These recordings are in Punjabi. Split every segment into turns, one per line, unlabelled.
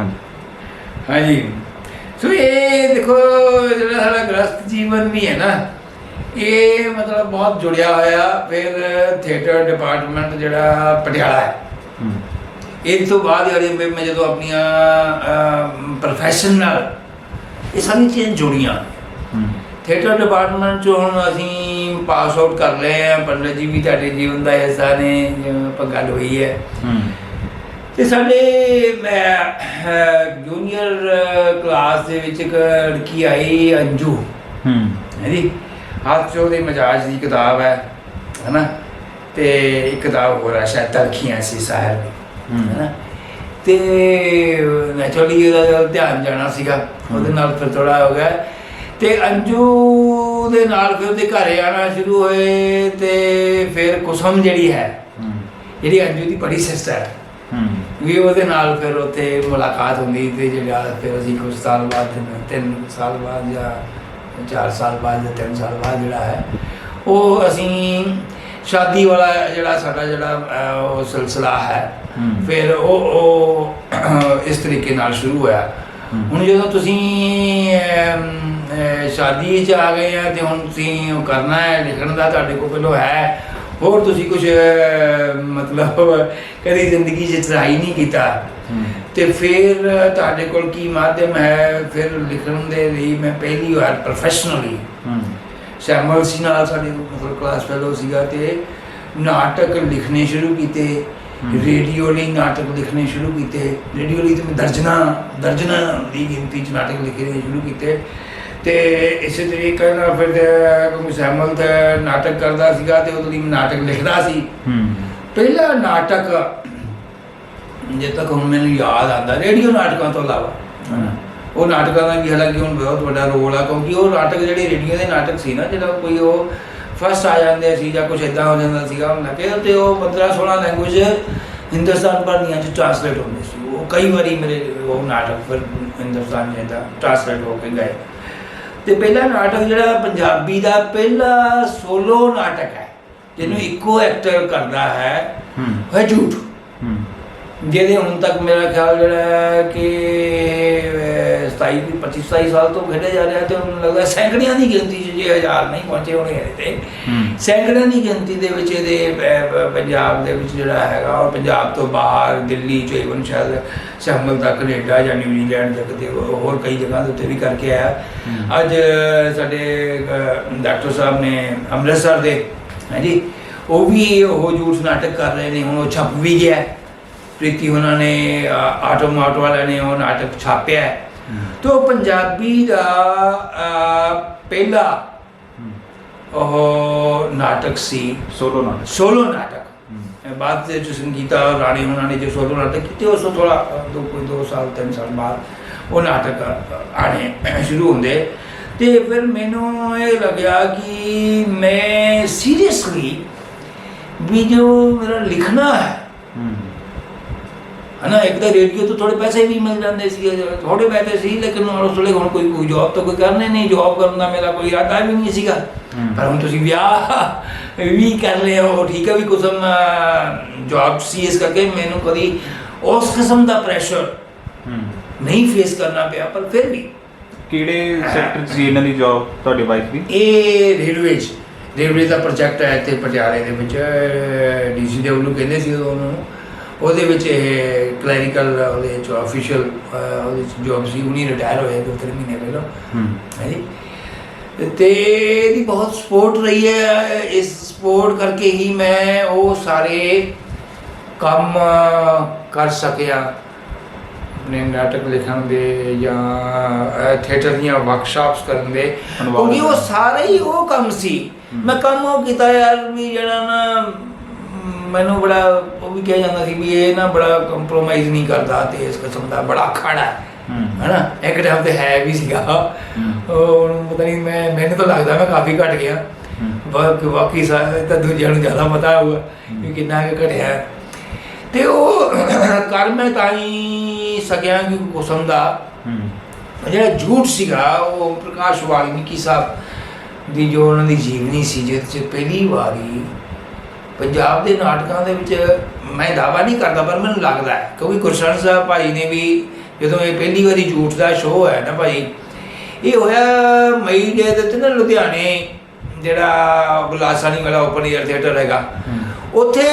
ਹਾਂਜੀ।
ਹਾਂਜੀ। ਸੋ ਇਹ ਦੇਖੋ ਜਿਹੜਾ ਸਾਡਾ ਗ੍ਰਸਤ ਜੀਵਨ ਵੀ ਹੈ ਨਾ ਇਹ ਮਤਲਬ ਬਹੁਤ ਜੁੜਿਆ ਹੋਇਆ ਫਿਰ ਥੀਏਟਰ ਡਿਪਾਰਟਮੈਂਟ ਜਿਹੜਾ ਪਟਿਆਲਾ ਹੈ।
ਹੂੰ।
ਇਸ ਤੋਂ ਬਾਅਦ ਜਿਹੜੇ ਮੈਂ ਜਦੋਂ ਆਪਣੀਆਂ ਪ੍ਰੋਫੈਸ਼ਨ ਨਾਲ ਇਹ ਸਾਰੀਆਂ ਚੀਜ਼ਾਂ ਜੁੜੀਆਂ। ਥੀਏਟਰ ਡਿਪਾਰਟਮੈਂਟ ਚੋਂ ਹੁਣ ਅਸੀਂ ਪਾਸ ਆਊਟ ਕਰ ਲਏ ਆ। ਪੰਡਤ ਜੀ ਵੀ ਤੁਹਾਡੇ ਜੀਵਨ ਦਾ ਹਿੱਸਾ ਨੇ ਜਿਵੇਂ ਆਪਾਂ ਗੱਲ ਹੋਈ ਹੂੰ। ਤੇ ਸਾਡੇ ਜੂਨੀਅਰ ਕਲਾਸ ਦੇ ਵਿੱਚ ਇੱਕ ਲੜਕੀ ਆਈ ਅੰਜੂ।
ਹੂੰ।
ਜੀ? ਹੱਥ 'ਚ ਉਹਦੇ ਮਜਾਜ ਦੀ ਕਿਤਾਬ ਹੈ ਹੈਨਾ? ਤੇ ਇੱਕ ਕਿਤਾਬ ਹੋਰ ਹੈ ਸ਼ਾਇਦ ਤਲਖੀਆਂ ਸੀ ਸਾਹਿਰ ਦੀ
ਹੂੰ।
ਹੈਨਾ? ਤੇ ਨੈਚੁਰਲੀ ਉਹਦਾ ਧਿਆਨ ਜਾਣਾ ਸੀਗਾ। ਉਹਦੇ ਨਾਲ ਫਿਰ ਥੋੜਾ ਹੋ ਗਿਆ। ਤੇ ਅੰਜੂ ਦੇ ਨਾਲ ਫਿਰ ਉਹਦੇ ਘਰੇ ਆਣਾ ਸ਼ੁਰੂ ਹੋਏ ਤੇ ਫਿਰ ਕੁਸਮ ਜਿਹੜੀ ਹੈ ਜਿਹੜੀ ਅੰਜੂ ਦੀ ਬੜੀ ਸਿਸਟਰ ਹੂੰ। ਵੀ ਉਹਦੇ ਨਾਲ ਫਿਰ ਉੱਥੇ ਮੁਲਾਕਾਤ ਹੁੰਦੀ ਤੇ ਜਿਹੜਾ ਫਿਰ ਅਸੀਂ ਕੁਝ ਸਾਲ ਬਾਅਦ ਤਿੰਨ- ਸਾਲ ਬਾਅਦ ਜਾਂ ਚਾਰ ਸਾਲ ਬਾਅਦ ਜਾਂ ਤਿੰਨ ਸਾਲ ਬਾਅਦ ਜਿਹੜਾ ਹੈ ਉਹ ਅਸੀਂ ਸ਼ਾਦੀ ਵਾਲਾ ਜਿਹੜਾ ਸਾਡਾ ਜਿਹੜਾ ਉਹ ਸਿਲਸਿਲਾ ਹੈ। ਫਿਰ ਉਹ ਉਹ ਇਸ ਤਰੀਕੇ ਨਾਲ ਸ਼ੁਰੂ ਹੋਇਆ। ਹੁਣ ਜਦੋਂ ਤੁਸੀਂ ਸ਼ਾਦੀ 'ਚ ਆ ਗਏ ਆ ਤੇ ਹੁਣ ਤੁਸੀਂ ਉਹ ਕਰਨਾ ਹੈ ਲਿਖਣ ਦਾ ਤੁਹਾਡੇ ਕੋਲ ਪਹਿਲੋਂ ਹੈ ਹੋਰ ਤੁਸੀਂ ਕੁਝ ਮਤਲਬ ਕਦੀ ਜ਼ਿੰਦਗੀ 'ਚ ਟਰਾਈ ਨਹੀਂ ਕੀਤਾ? ਤੇ ਫਿਰ ਤੁਹਾਡੇ ਕੋਲ ਕੀ ਮਾਧਿਅਮ ਹੈ? ਫਿਰ ਲਿਖਣ ਦੇ ਲਈ ਮੈਂ ਪਹਿਲੀ ਵਾਰ ਪ੍ਰੋਫੈਸ਼ਨਲੀ ਸ਼ੈਮਲ ਸੀ ਨਾਲ ਸਾਡੇ ਮਤਲਬ ਕਲਾਸ ਫੈਲੋ ਸੀਗਾ ਤੇ ਨਾਟਕ ਲਿਖਣੇ ਸ਼ੁਰੂ ਕੀਤੇ। ਰੇਡੀਓ ਲਈ ਨਾਟਕ ਲਿਖਣੇ ਸ਼ੁਰੂ ਕੀਤੇ। ਰੇਡੀਓ ਲਈ ਤੇ ਮੈਂ ਦਰਜਨਾ ਦਰਜਨਾ ਦੀ ਗਿਣਤੀ ਚ ਨਾਟਕ ਲਿਖਣੇ ਸ਼ੁਰੂ ਕੀਤੇ। ਤੇ ਇਸੇ ਤਰੀਕੇ ਨਾਲ ਫਿਰ ਸ਼ੈਮਲ ਤੇ ਨਾਟਕ ਕਰਦਾ ਸੀਗਾ ਤੇ ਉਹਦੇ ਲਈ ਨਾਟਕ ਲਿਖਦਾ ਸੀ।
ਹੂੰ।
ਪਹਿਲਾ ਨਾਟਕ ਜੇ ਤੱਕ ਹੁਣ ਮੈਨੂੰ ਯਾਦ ਆਉਂਦਾ ਰੇਡੀਓ ਨਾਟਕਾਂ ਤੋਂ ਇਲਾਵਾ। ਉਹ ਨਾਟਕਾਂ ਦਾ ਵੀ ਹਾਲਾਂਕਿ ਹੁਣ ਬਹੁਤ ਵੱਡਾ ਰੋਲ ਆ ਕਿਉਂਕਿ ਉਹ ਨਾਟਕ ਜਿਹੜੇ ਰੇਡੀਓ ਦੇ ਨਾਟਕ ਸੀ ਨਾ ਜਿਹੜਾ ਕੋਈ ਉਹ ਫਸਟ ਆ ਜਾਂਦੇ ਸੀ ਜਾਂ ਕੁਝ ਇਦਾਂ ਹੋ ਜਾਂਦਾ ਸੀਗਾ ਉਹਨਾਂ ਕੇ ਤੇ ਉਹ 15 16 ਲੈਂਗੁਏਜ ਹਿੰਦੁਸਤਾਨ ਭਰਨੀਆਂ ਚ ਟ੍ਰਾਂਸਲੇਟ ਹੁੰਦੇ ਸੀ। ਉਹ ਕਈ ਵਾਰੀ ਮੇਰੇ ਉਹ ਨਾਟਕ ਫਿਰ ਹਿੰਦੁਸਤਾਨ ਜਾਂਦਾ ਟ੍ਰਾਂਸਲੇਟ ਹੋ ਕੇ ਗਏ। ਤੇ ਪਹਿਲਾ ਨਾਟਕ ਜਿਹੜਾ ਪੰਜਾਬੀ ਦਾ ਪਹਿਲਾ ਸੋਲੋ ਨਾਟਕ ਹੈ ਜਿਹਨੂੰ ਇੱਕੋ ਐਕਟਰ ਕਰਦਾ ਹੈ
ਹੂੰ।
ਹੈ ਝੂਠ
ਹੂੰ।
ਜਿਹਦੇ ਹੁਣ ਤੱਕ ਮੇਰਾ ਖਿਆਲ ਜਿਹੜਾ ਹੈ ਕਿ ਅਹ, 27 ਦੀ 25 27 ਸਾਲ ਤੋਂ ਖੇਡੇ ਜਾ ਰਿਹਾ ਤੇ ਮੈਨੂੰ ਲੱਗਦਾ ਸੈਂਕੜਿਆਂ ਦੀ ਗਿਣਤੀ 'ਚ ਜੇ ਹਜ਼ਾਰ ਨਹੀਂ ਪਹੁੰਚੇ ਹੋਣੇ ਹਜੇ ਤੇ ਸੈਂਕੜਿਆਂ ਦੀ ਗਿਣਤੀ ਦੇ ਵਿੱਚ ਇਹਦੇ ਪੰਜਾਬ ਦੇ ਵਿੱਚ ਜਿਹੜਾ ਹੈਗਾ ਔਰ ਪੰਜਾਬ ਤੋਂ ਬਾਹਰ ਦਿੱਲੀ ਚ ਇਵਨ ਸ਼ਾਇਦ ਸ਼ਾਮਲ ਤੱਕ ਕੈਨੇਡਾ ਜਾਂ ਨਿਊਜ਼ੀਲੈਂਡ ਤੱਕ ਤੇ ਹੋਰ ਕਈ ਜਗ੍ਹਾ ਦੇ ਉੱਤੇ ਵੀ ਕਰਕੇ ਆਇਆ। ਅੱਜ ਸਾਡੇ ਡਾਕਟਰ ਸਾਹਿਬ ਨੇ ਅੰਮ੍ਰਿਤਸਰ ਦੇ ਹਾਂਜੀ ਉਹ ਵੀ ਉਹ ਝੂਠ ਨਾਟਕ ਕਰ ਰਹੇ ਨੇ ਹੁਣ ਉਹ ਛਪ ਵੀ ਗਿਆ। ਪ੍ਰੀਤੀ ਉਹਨਾਂ ਨੇ ਆਟੋ ਮਾਟ ਵਾਲਿਆਂ ਨੇ ਉਹ ਨਾਟਕ ਛਾਪਿਆ ਹੈ। ਤੋ ਪੰਜਾਬੀ ਦਾ ਪਹਿਲਾ ਉਹ ਨਾਟਕ ਸੀ।
ਸੋਲੋ ਨਾਟਕ।
ਸੋਲੋ ਨਾਟਕ। ਬਾਅਦ ਦੇ ਜੋ ਸੰਗੀਤਾ ਰਾਣੀ ਉਹਨਾਂ ਨੇ ਜੋ ਸੋਲੋ ਨਾਟਕ ਕੀਤੇ ਉਸ ਤੋਂ ਥੋੜਾ ਦੋ ਕੋਈ ਦੋ ਸਾਲ ਤਿੰਨ ਸਾਲ ਬਾਅਦ ਉਹ ਨਾਟਕ ਆਣੇ ਸ਼ੁਰੂ ਹੁੰਦੇ। ਤੇ ਫਿਰ ਮੈਨੂੰ ਇਹ ਲੱਗਿਆ ਕਿ ਮੈਂ ਸੀਰੀਅਸਲੀ ਵੀ ਜੋ ਮੇਰਾ ਲਿਖਣਾ ਹੂੰ। ਹਨਾ ਇੱਕ ਤਾਂ ਰੇਡੀਓ ਤੋਂ ਥੋੜੇ ਪੈਸੇ ਵੀ ਮਿਲ ਜਾਂਦੇ ਸੀ ਥੋੜੇ ਪੈਸੇ ਸੀ ਲੇਕਿਨ ਉਸ ਵੇਲੇ ਹੁਣ ਕੋਈ ਕੋਈ ਜੌਬ ਤਾਂ ਕੋਈ ਕਰਨੇ ਨਹੀਂ ਜੌਬ ਕਰਨ ਦਾ ਮੇਰਾ ਕੋਈ ਇਰਾਦਾ ਵੀ ਨਹੀਂ ਸੀਗਾ। ਪਰ ਹੁਣ ਤੁਸੀਂ ਵਿਆਹ ਵੀ ਕਰ ਰਹੇ ਹੋ ਠੀਕ ਹੈ ਵੀ ਕੁਸਮ ਜੌਬ ਸੀ ਇਸ ਕਰਕੇ ਮੈਨੂੰ ਕਦੀ ਉਸ ਕਿਸਮ ਦਾ ਪ੍ਰੈਸ਼ਰ ਨਹੀਂ ਫੇਸ ਕਰਨਾ ਪਿਆ ਪਰ ਫਿਰ ਵੀ।
ਕਿਹੜੇ ਸੈਕਟਰ 'ਚ ਇਹਨਾਂ ਦੀ ਜੌਬ ਤੁਹਾਡੇ ਵਾਈਫ ਦੀ?
ਇਹ ਰੇਲਵੇਜ ਰੇਲਵੇ ਦਾ ਪ੍ਰੋਜੈਕਟ ਹੈ ਇੱਥੇ ਪਟਿਆਲੇ ਦੇ ਵਿੱਚ ਡੀਸੀ ਦੇ ਵੱਲੋਂ ਕਹਿੰਦੇ ਸੀ ਉਹਨੂੰ ਉਹਦੇ ਵਿੱਚ ਇਹ ਕਲੈਰੀਕਲ ਉਹਦੇ ਚ ਅਫੀਸ਼ੀਅਲ ਉਹਦੇ ਚ ਜੌਬ ਸੀ ਉਹਨੀ ਰਿਟਾਇਰ ਹੋਏ ਦੋ ਤਿੰਨ ਮਹੀਨੇ ਪਹਿਲਾਂ।
ਹੂੰ।
ਹਾਂਜੀ ਤੇ ਇਹਦੀ ਬਹੁਤ ਸਪੋਰਟ ਰਹੀ ਹੈ। ਇਸ ਸਪੋਰਟ ਕਰਕੇ ਹੀ ਮੈਂ ਉਹ ਸਾਰੇ ਕੰਮ ਕਰ ਸਕਿਆ। ਆਪਣੇ ਨਾਟਕ ਲਿਖਣ ਦੇ ਜਾਂ ਥੀਏਟਰ ਦੀਆਂ ਵਰਕਸ਼ਾਪਸ ਕਰਨ ਦੇ। ਕਿਉਂਕਿ ਉਹ। ਸਾਰੇ ਹੀ ਉਹ ਕੰਮ ਸੀ। ਮੈਂ ਕੰਮ ਉਹ ਕੀਤਾ ਯਾਰ ਵੀ ਜਿਹੜਾ ਨਾ ਮੈਨੂੰ ਬੜਾ ਉਹ ਵੀ ਕਿਹਾ ਜਾਂਦਾ ਸੀ ਵੀ ਇਹ ਨਾ ਬੜਾ ਕੰਪਰੋਮਾਈਜ਼ ਨਹੀਂ ਕਰਦਾ ਤੇ ਇਸ ਕਿਸਮ ਦਾ ਬੜਾ ਖੜਾ ਹੈ। ਹਨਾ? ਇੱਕ ਟਾਈਮ ਤੇ ਹੈ ਵੀ ਸੀਗਾ।
ਹਮ।
ਉਹ ਹੁਣ ਪਤਾ ਨਹੀਂ ਮੈਂ ਮੈਨੂੰ ਤਾਂ ਲੱਗਦਾ ਮੈਂ ਕਾਫੀ ਘਟ ਗਿਆ। ਬਾਕੀ ਬਾਕੀ ਸਾਰੇ ਤਾਂ ਦੂਜਿਆਂ ਨੂੰ ਜ਼ਿਆਦਾ ਪਤਾ ਹੋਊਗਾ ਕਿ ਕਿੰਨਾ ਕੁ ਘਟਿਆ। ਤੇ ਉਹ ਕਰ ਮੈਂ ਤਾਂ ਹੀ ਸਕਿਆ ਕਿ ਕੁਸਮ ਦਾ। ਜਿਹੜਾ ਝੂਠ ਸੀਗਾ ਉਹ ਪ੍ਰਕਾਸ਼ ਵਾਲਮੀਕੀ ਸਾਹਿਬ ਦੀ ਜੋ ਉਹਨਾਂ ਦੀ ਜੀਵਨੀ ਸੀ ਜਿਹਦੇ ਚ ਪਹਿਲੀ ਵਾਰੀ ਪੰਜਾਬ ਦੇ ਨਾਟਕਾਂ ਦੇ ਵਿੱਚ ਮੈਂ ਦਾਵਾ ਨਹੀਂ ਕਰਦਾ ਪਰ ਮੈਨੂੰ ਲੱਗਦਾ ਹੈ ਕਿਉਂਕਿ ਗੁਰਸ਼ਰਨ ਸਾਹਿਬ ਭਾਈ ਨੇ ਵੀ ਜਦੋਂ ਇਹ ਪਹਿਲੀ ਵਾਰੀ ਝੂਠ ਦਾ ਸ਼ੋਅ ਹੈ ਨਾ ਭਾਈ ਇਹ ਹੋਇਆ ਮਈ ਦੇ ਦਿੱਤੇ ਨਾ ਲੁਧਿਆਣੇ ਜਿਹੜਾ ਗੁਲਾਸਾਨੀ ਵਾਲਾ ਓਪਨ 에ਅਰ ਥੀਏਟਰ ਹੈਗਾ ਉੱਥੇ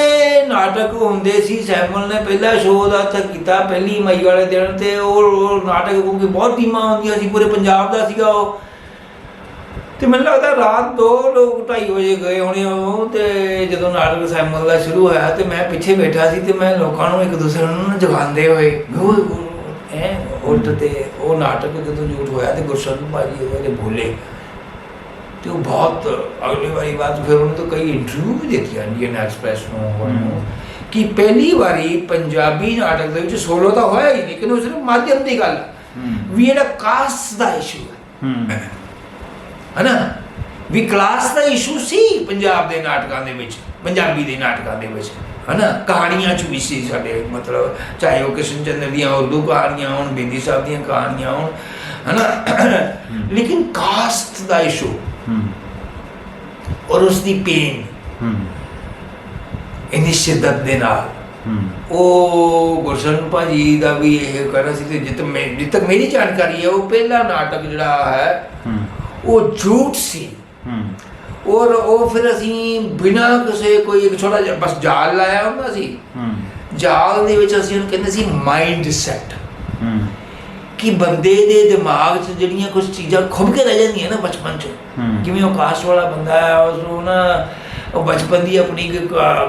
ਨਾਟਕ ਹੁੰਦੇ ਸੀ ਸੈਮਲ ਨੇ ਪਹਿਲਾ ਸ਼ੋਅ ਦਾ ਉੱਥੇ ਕੀਤਾ ਪਹਿਲੀ ਮਈ ਵਾਲੇ ਦਿਨ ਤੇ ਉਹ ਉਹ ਨਾਟਕ ਕਿਉਂਕਿ ਬਹੁਤ ਟੀਮਾਂ ਹੁੰਦੀਆਂ ਸੀ ਪੂਰੇ ਪੰਜਾਬ ਦਾ ਸੀਗਾ ਉਹ। ਤੇ ਮੈਨੂੰ ਲੱਗਦਾ ਰਾਤ ਦੋ ਲੋਕ 2:30 ਵਜੇ ਗਏ ਹੋਣੇ ਉਹ ਤੇ ਜਦੋਂ ਨਾਟਕ ਸੈਮਲ ਦਾ ਸ਼ੁਰੂ ਹੋਇਆ ਤੇ ਮੈਂ ਪਿੱਛੇ ਬੈਠਾ ਸੀ ਤੇ ਮੈਂ ਲੋਕਾਂ ਨੂੰ ਇੱਕ ਦੂਸਰੇ ਨੂੰ ਜਗਾਉਂਦੇ ਹੋਏ ਐ ਉੱਠ ਤੇ ਉਹ ਨਾਟਕ ਜਦੋਂ ਝੂਠ ਹੋਇਆ ਤੇ ਗੁਰਸ਼ਨ ਭਾਜੀ ਉਹਦੇ ਬੋਲੇ। ਤੇ ਉਹ ਬਹੁਤ ਅਗਲੀ ਵਾਰੀ ਬਾਅਦ ਫਿਰ ਉਹਨੇ ਤਾਂ ਕਈ ਇੰਟਰਵਿਊ ਵੀ ਦਿੱਤੀਆਂ ਇੰਡੀਅਨ ਐਕਸਪ੍ਰੈਸ ਨੂੰ ਕਿ ਪਹਿਲੀ ਵਾਰੀ ਪੰਜਾਬੀ ਨਾਟਕ ਦੇ ਵਿੱਚ ਸੋਲੋ ਤਾਂ ਹੋਇਆ ਹੀ ਲੇਕਿਨ ਉਹ ਸਿਰਫ ਮਾਧਿਅਮ ਦੀ ਗੱਲ। ਵੀ ਜਿਹੜਾ ਕਾਸਟ ਦਾ ਇਸ਼ੂ ਹੂੰ ਹਨਾ? ਵੀ ਕਲਾਸ ਦਾ ਇਸ਼ੂ ਸੀ ਪੰਜਾਬ ਦੇ ਨਾਟਕਾਂ ਦੇ ਵਿੱਚ ਪੰਜਾਬੀ ਦੇ ਨਾਟਕਾਂ ਦੇ ਵਿੱਚ ਹਨਾ? ਕਹਾਣੀਆਂ ਚ ਵੀ ਸੀ ਸਾਡੇ ਮਤਲਬ ਚਾਹੇ ਉਹ ਕਿਸ਼ਨ ਚੰਦਰ ਦੀਆਂ ਉਰਦੂ ਕਹਾਣੀਆਂ ਹੋਣ ਬਿੰਦੀ ਸਾਹਿਬ ਦੀਆਂ ਕਹਾਣੀਆਂ ਹੋਣ ਹਨਾ? ਲੇਕਿਨ ਕਾਸਟ ਦਾ ਇਸ਼ੂ ਔਰ ਉਸ ਦੀ ਪੇਨ ਇੰਨੀ ਸ਼ਿੱਦਤ ਦੇ ਨਾਲ। ਉਹ ਗੁਰਸ਼ਨ ਭਾਜੀ ਦਾ ਵੀ ਇਹ ਕਹਿਣਾ ਸੀ ਕਿ ਜਿੱਤ ਮੈਂ ਜਿੱਤ ਤੱਕ ਮੇਰੀ ਜਾਣਕਾਰੀ ਹੈ ਉਹ ਪਹਿਲਾ ਨਾਟਕ ਜਿਹੜਾ ਹੂੰ। ਉਹ ਝੂਠ ਸੀ।
ਹੂੰ।
ਔਰ ਉਹ ਫਿਰ ਅਸੀਂ ਬਿਨਾਂ ਕਿਸੇ ਕੋਈ ਇੱਕ ਛੋਟਾ ਜਿਹਾ ਬਸ ਜਾਲ ਲਾਇਆ ਹੁੰਦਾ ਸੀ।
ਹੂੰ।
ਜਾਲ ਦੇ ਵਿੱਚ ਅਸੀਂ ਉਹਨੂੰ ਕਹਿੰਦੇ ਸੀ ਮਾਈਂਡ ਸੈਟ ਕਿ ਬੰਦੇ ਦੇ ਦਿਮਾਗ 'ਚ ਜਿਹੜੀਆਂ ਕੁਝ ਚੀਜ਼ਾਂ ਖੁੱਭ ਕੇ ਰਹਿ ਜਾਂਦੀਆਂ ਨਾ ਬਚਪਨ 'ਚ। ਜਿਵੇਂ ਉਹ ਕਾਸਟ ਵਾਲਾ ਬੰਦਾ ਹੈ ਉਸ ਨੂੰ ਨਾ ਉਹ ਬਚਪਨ ਦੀ ਆਪਣੀ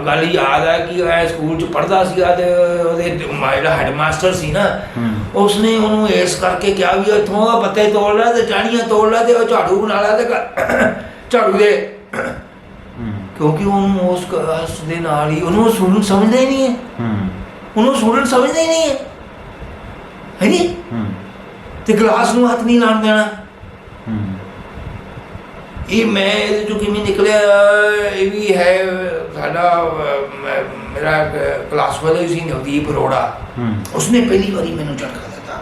ਗੱਲ ਯਾਦ ਆ ਕਿ ਉਹ ਸਕੂਲ 'ਚ ਪੜ੍ਹਦਾ ਸੀਗਾ ਤੇ ਉਹਦੇ ਮ- ਜਿਹੜਾ ਹੈਡਮਾਸਟਰ ਸੀ ਨਾ ਉਸਨੇ ਉਹਨੂੰ ਇਸ ਕਰਕੇ ਕਿਹਾ ਵੀ ਇੱਥੋਂ ਆ ਪੱਤੇ ਤੋੜ ਲੈ ਤੇ ਜਾਣੀਆਂ ਤੋੜ ਲੈ ਤੇ ਉਹ ਝਾੜੂ ਬਣਾ ਲੈ ਤੇ ਝਾੜੂ ਦੇ। ਕਿਉਂਕਿ ਉਹਨੂੰ ਉਸ ਕਾਸਟ ਦੇ ਨਾਲ ਹੀ ਉਹਨੂੰ ਸਟੂਡੈਂਟ ਸਮਝਦਾ ਹੀ ਨਹੀਂ ਹੈ।
ਹੂੰ।
ਉਹਨੂੰ ਸਟੂਡੈਂਟ ਸਮਝਦਾ ਹੀ ਨਹੀਂ ਹੈ। ਹੈ ਨੀ?
ਹੂੰ।
ਤੇ ਗਲਾਸ ਨੂੰ ਹੱਥ ਨਹੀਂ ਲਾਉਣ ਦੇਣਾ।
ਹੂੰ।
ਇਹ ਮੈਂ ਇਹਦੇ ਚੋਂ ਕਿਵੇਂ ਨਿਕਲਿਆ ਇਹ ਵੀ ਹੈ ਸਾਡਾ ਮੇਰਾ ਕਲਾਸ ਵਾਲਾ ਸੀ ਨਵਦੀਪ ਅਰੋੜਾ
ਹੂੰ
ਉਸਨੇ ਪਹਿਲੀ ਵਾਰੀ ਮੈਨੂੰ ਝਟਕਾ ਦਿੱਤਾ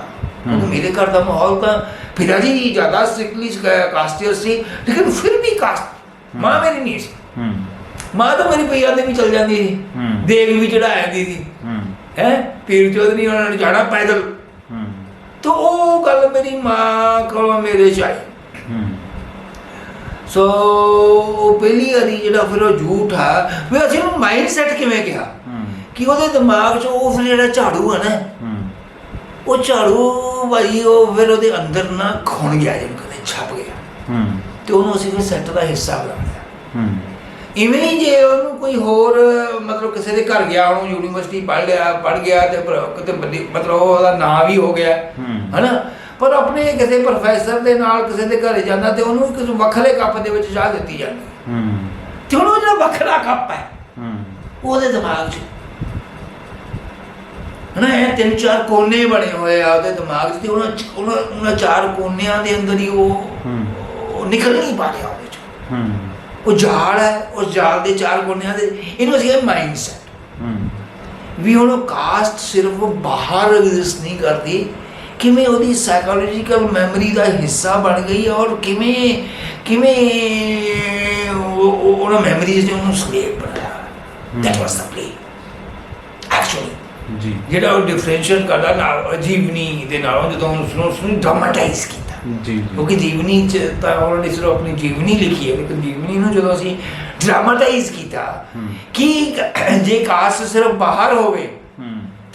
ਹਮ।
ਮੇਰੇ ਘਰ ਦਾ ਮਾਹੌਲ ਤਾਂ ਪਿਤਾ ਜੀ ਜ਼ਿਆਦਾ ਸਟ੍ਰਿਕਟਲੀ ਕਾਸਟੀਅਰ ਸੀ ਲੇਕਿਨ ਫਿਰ ਵੀ ਕਾਸਟ ਮਾਂ ਮੇਰੀ ਨਹੀਂ ਸੀ ਮਾਂ ਤਾਂ ਮੇਰੀ ਪਈਆ ਤੇ ਵੀ ਚਲ ਜਾਂਦੀ ਸੀ। ਦੇਵੀ ਵੀ ਚੜਾ ਜਾਂਦੀ ਸੀ
ਹੂੰ
ਪੀਰ ਚੌਧਰੀ ਉਹਨਾਂ ਨੇ ਜਾਣਾ ਪੈਦਲ ਤਾਂ ਉਹ ਗੱਲ ਮੇਰੀ ਮਾਂ ਕੋਲੋਂ ਮੇਰੇ ਚ ਆਈ
ਹੂੰ
ਸੋ ਪਹਿਲੀ ਵਾਰੀ ਜਿਹੜਾ ਫਿਰ ਉਹ ਝੂਠ ਆ। ਵੀ ਅਸੀਂ ਨੂੰ ਮਾਈਂਡ ਸੈਟ ਕਿਵੇਂ ਕਿਹਾ? ਕਿ ਉਹਦੇ ਦਿਮਾਗ 'ਚ ਉਹ ਫਿਰ ਜਿਹੜਾ ਝਾੜੂ ਆ ਨਾ ਉਹ ਝਾੜੂ ਭਾਈ ਉਹ ਫਿਰ ਉਹਦੇ ਅੰਦਰ ਨਾ ਖੁਣ ਗਿਆ ਜਿਵੇਂ ਕਦੇ ਛਪ ਗਿਆ। ਤੇ ਉਹਨੂੰ ਅਸੀਂ ਫਿਰ ਸੈੱਟ ਦਾ ਹਿੱਸਾ ਬਣਾ ਲਿਆ ਇਵੇਂ ਹੀ ਜੇ ਉਹਨੂੰ ਕੋਈ ਹੋਰ ਮਤਲਬ ਕਿਸੇ ਦੇ ਘਰ ਗਿਆ ਉਹਨੂੰ ਯੂਨੀਵਰਸਿਟੀ ਪੜ੍ਹ ਲਿਆ ਪੜ੍ਹ ਗਿਆ ਤੇ ਕਿਤੇ ਮਤਲਬ ਉਹਦਾ ਨਾਂ ਵੀ ਹੋ ਗਿਆ। ਹਨਾ? ਪਰ ਆਪਣੇ ਕਿਸੇ ਪ੍ਰੋਫੈਸਰ ਦੇ ਨਾਲ ਕਿਸੇ ਦੇ ਘਰੇ ਜਾਂਦਾ ਤੇ ਉਹਨੂੰ ਕਿਸੇ ਵੱਖਰੇ ਕੱਪ ਦੇ ਵਿੱਚ ਚਾਹ ਦਿੱਤੀ ਜਾਂਦੀ
ਹੂੰ।
ਤੇ ਹੁਣ ਉਹ ਜਿਹੜਾ ਵੱਖਰਾ ਕੱਪ ਹੈ
ਹੂੰ।
ਉਹਦੇ ਦਿਮਾਗ 'ਚ। ਹਨਾ ਇਹ ਤਿੰਨ ਚਾਰ ਕੋਨੇ ਬਣੇ ਹੋਏ ਆ ਉਹਦੇ ਦਿਮਾਗ 'ਚ ਤੇ ਉਹਨਾਂ ਉਹਨਾਂ ਉਹਨਾਂ ਚਾਰ ਕੋਨਿਆਂ ਦੇ ਅੰਦਰ ਹੀ ਉਹ
ਹੂੰ।
ਉਹ ਨਿਕਲ ਨਹੀਂ ਪਾ ਰਿਹਾ ਉਹਦੇ 'ਚ।
ਹੂੰ।
ਉਹ ਜਾਲ ਹੈ ਉਸ ਜਾਲ ਦੇ ਚਾਰ ਕੋਨਿਆਂ ਦੇ ਇਹਨੂੰ ਅਸੀਂ ਮਾਈਂਡ ਸੈਟ
ਹੂੰ।
ਵੀ ਹੁਣ ਉਹ ਕਾਸਟ ਸਿਰਫ ਬਾਹਰ ਐਗਜ਼ਿਸਟ ਨਹੀਂ ਕਰਦੀ ਕਿਵੇਂ ਉਹਦੀ ਸਾਈਕੋਲੋਜੀਕਲ ਮੈਮਰੀ ਦਾ ਹਿੱਸਾ ਬਣ ਗਈ ਔਰ ਕਿਵੇਂ ਕਿਵੇਂ ਉਹ ਉਹ- ਉਹਨਾਂ ਮੈਮਰੀਜ਼ ਨੇ ਉਹਨੂੰ ਸਲੇਵ ਬਣਾਇਆ। That was the play actually
ਜੀ।
ਜਿਹੜਾ ਉਹ ਡਿਫਰੈਂਸ਼ੀਏਟ ਕਰਦਾ ਨਾਲ ਜੀਵਨੀ ਦੇ ਨਾਲੋਂ ਜਦੋਂ ਉਸ ਨੂੰ ਉਸ ਨੂੰ ਡਰਾਮਾਟਾਈਜ਼ ਕੀਤਾ।
ਜੀ
ਕਿਉਂਕਿ ਜੀਵਨੀ ਚ ਤਾਂ ਨੇ ਸਿਰਫ ਆਪਣੀ ਜੀਵਨੀ ਲਿਖੀ ਹੈ ਲੇਕਿਨ ਜੀਵਨੀ ਨੂੰ ਜਦੋਂ ਅਸੀਂ ਡਰਾਮਾਟਾਈਜ਼ ਕੀਤਾ। ਕਿ ਜੇ ਕਾਸਟ ਸਿਰਫ ਬਾਹਰ ਹੋਵੇ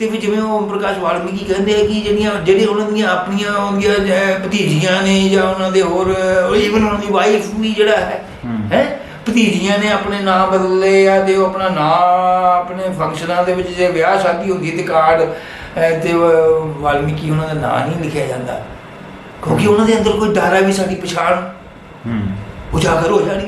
ਤੇ ਵੀ ਜਿਵੇਂ ਉਹ ਪ੍ਰਕਾਸ਼ ਵਾਲਮੀਕੀ ਕਹਿੰਦੇ ਆ ਕਿ ਜਿਹੜੀਆਂ ਜਿਹੜੇ ਉਹਨਾਂ ਦੀਆਂ ਆਪਣੀਆਂ ਉਹਦੀਆਂ ਜ- ਭਤੀਜੀਆਂ ਨੇ ਜਾਂ ਉਹਨਾਂ ਦੇ ਹੋਰ ਇਵਨ ਉਹਨਾਂ ਦੀ ਵਾਈਫ ਵੀ ਜਿਹੜਾ ਹੈ। ਹੈ। ਭਤੀਜੀਆਂ ਨੇ ਆਪਣੇ ਨਾਮ ਬਦਲੇ ਆ ਤੇ ਉਹ ਆਪਣਾ ਨਾਮ ਆਪਣੇ ਫੰਕਸ਼ਨਾਂ ਦੇ ਵਿੱਚ ਜੇ ਵਿਆਹ ਸ਼ਾਦੀ ਹੁੰਦੀ ਤੇ ਕਾਰਡ ਤੇ ਵਾਲਮੀਕੀ ਉਹਨਾਂ ਦਾ ਨਾਮ ਨਹੀਂ ਲਿਖਿਆ ਜਾਂਦਾ। ਕਿਉਂਕਿ ਉਹਨਾਂ ਦੇ ਅੰਦਰ ਕੋਈ ਡਰ ਹੈ ਵੀ ਸਾਡੀ ਪਛਾਣ।
ਹੂੰ।
ਉਜਾਗਰ ਹੋ ਜਾਣੀ।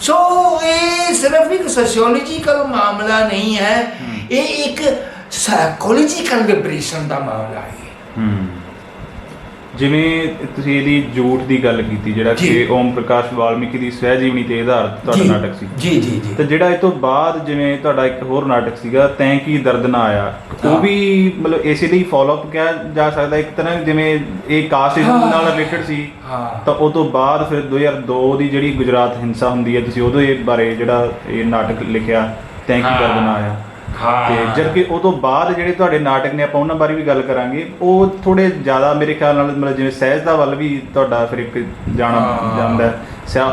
ਸੋ ਇਹ ਸਿਰਫ ਇੱਕ ਸੋਸ਼ੀਓਲੋਜੀਕਲ ਮਾਮਲਾ ਨਹੀਂ ਹੈ। ਇਹ ਇੱਕ ਸਾਈਕੋਲੋਜੀਕਲ ਲਿਬਰੇਸ਼ਨ ਦਾ ਮਾਮਲਾ ਹੈ
ਹੂੰ। ਜਿਵੇਂ ਤੁਸੀਂ ਇਹਦੀ ਝੂਠ ਦੀ ਗੱਲ ਕੀਤੀ ਜਿਹੜਾ। ਕਿ ਓਮ ਪ੍ਰਕਾਸ਼ ਵਾਲਮੀਕੀ ਦੀ ਸਵੈ ਜੀਵਨੀ ਤੇ ਆਧਾਰਿਤ ਤੁਹਾਡਾ ਨਾਟਕ ਸੀ
ਜੀ ਜੀ ਜੀ।
ਤੇ ਜਿਹੜਾ ਇਹ ਤੋਂ ਬਾਅਦ ਜਿਵੇਂ ਤੁਹਾਡਾ ਇੱਕ ਹੋਰ ਨਾਟਕ ਸੀਗਾ ਤੈਂ ਕੀ ਦਰਦ ਨਾ ਆਇਆ। ਉਹ ਵੀ ਮਤਲਬ ਇਸੇ ਲਈ ਫਾਲੋ ਅਪ ਕਿਹਾ ਜਾ ਸਕਦਾ ਇੱਕ ਤਰ੍ਹਾਂ ਜਿਵੇਂ ਇਹ ਕਾਸਟਿਜ਼ਮ
ਹਾਂ।
ਨਾਲ ਰਿਲੇਟਡ ਸੀ।
ਹਾਂ।
ਤਾਂ ਉਹ ਤੋਂ ਬਾਅਦ ਫਿਰ 2002 ਦੀ ਜਿਹੜੀ ਗੁਜਰਾਤ ਹਿੰਸਾ ਹੁੰਦੀ ਹੈ ਤੁਸੀਂ ਉਹਦੇ ਬਾਰੇ ਜਿਹੜਾ ਇਹ ਨਾਟਕ ਲਿਖਿਆ ਤੈਂ ਕੀ ਦਰਦ ਨਾ ਆਇਆ। ਤੇ ਜਦ ਕਿ ਉਹ ਤੋਂ ਬਾਅਦ ਜਿਹੜੇ ਤੁਹਾਡੇ ਨਾਟਕ ਨੇ ਆਪਾਂ ਉਹਨਾਂ ਬਾਰੇ ਵੀ ਗੱਲ ਕਰਾਂਗੇ ਉਹ ਥੋੜੇ ਜ਼ਿਆਦਾ ਮੇਰੇ ਖਿਆਲ ਨਾਲ ਮਤਲਬ ਜਿਵੇਂ ਸਹਿਜਤਾ ਵੱਲ ਵੀ ਤੁਹਾਡਾ ਫਿਰ ਇੱਕ ਜਾਣਾ
ਹਾਂ।
ਜਾਂਦਾ ਹੈ।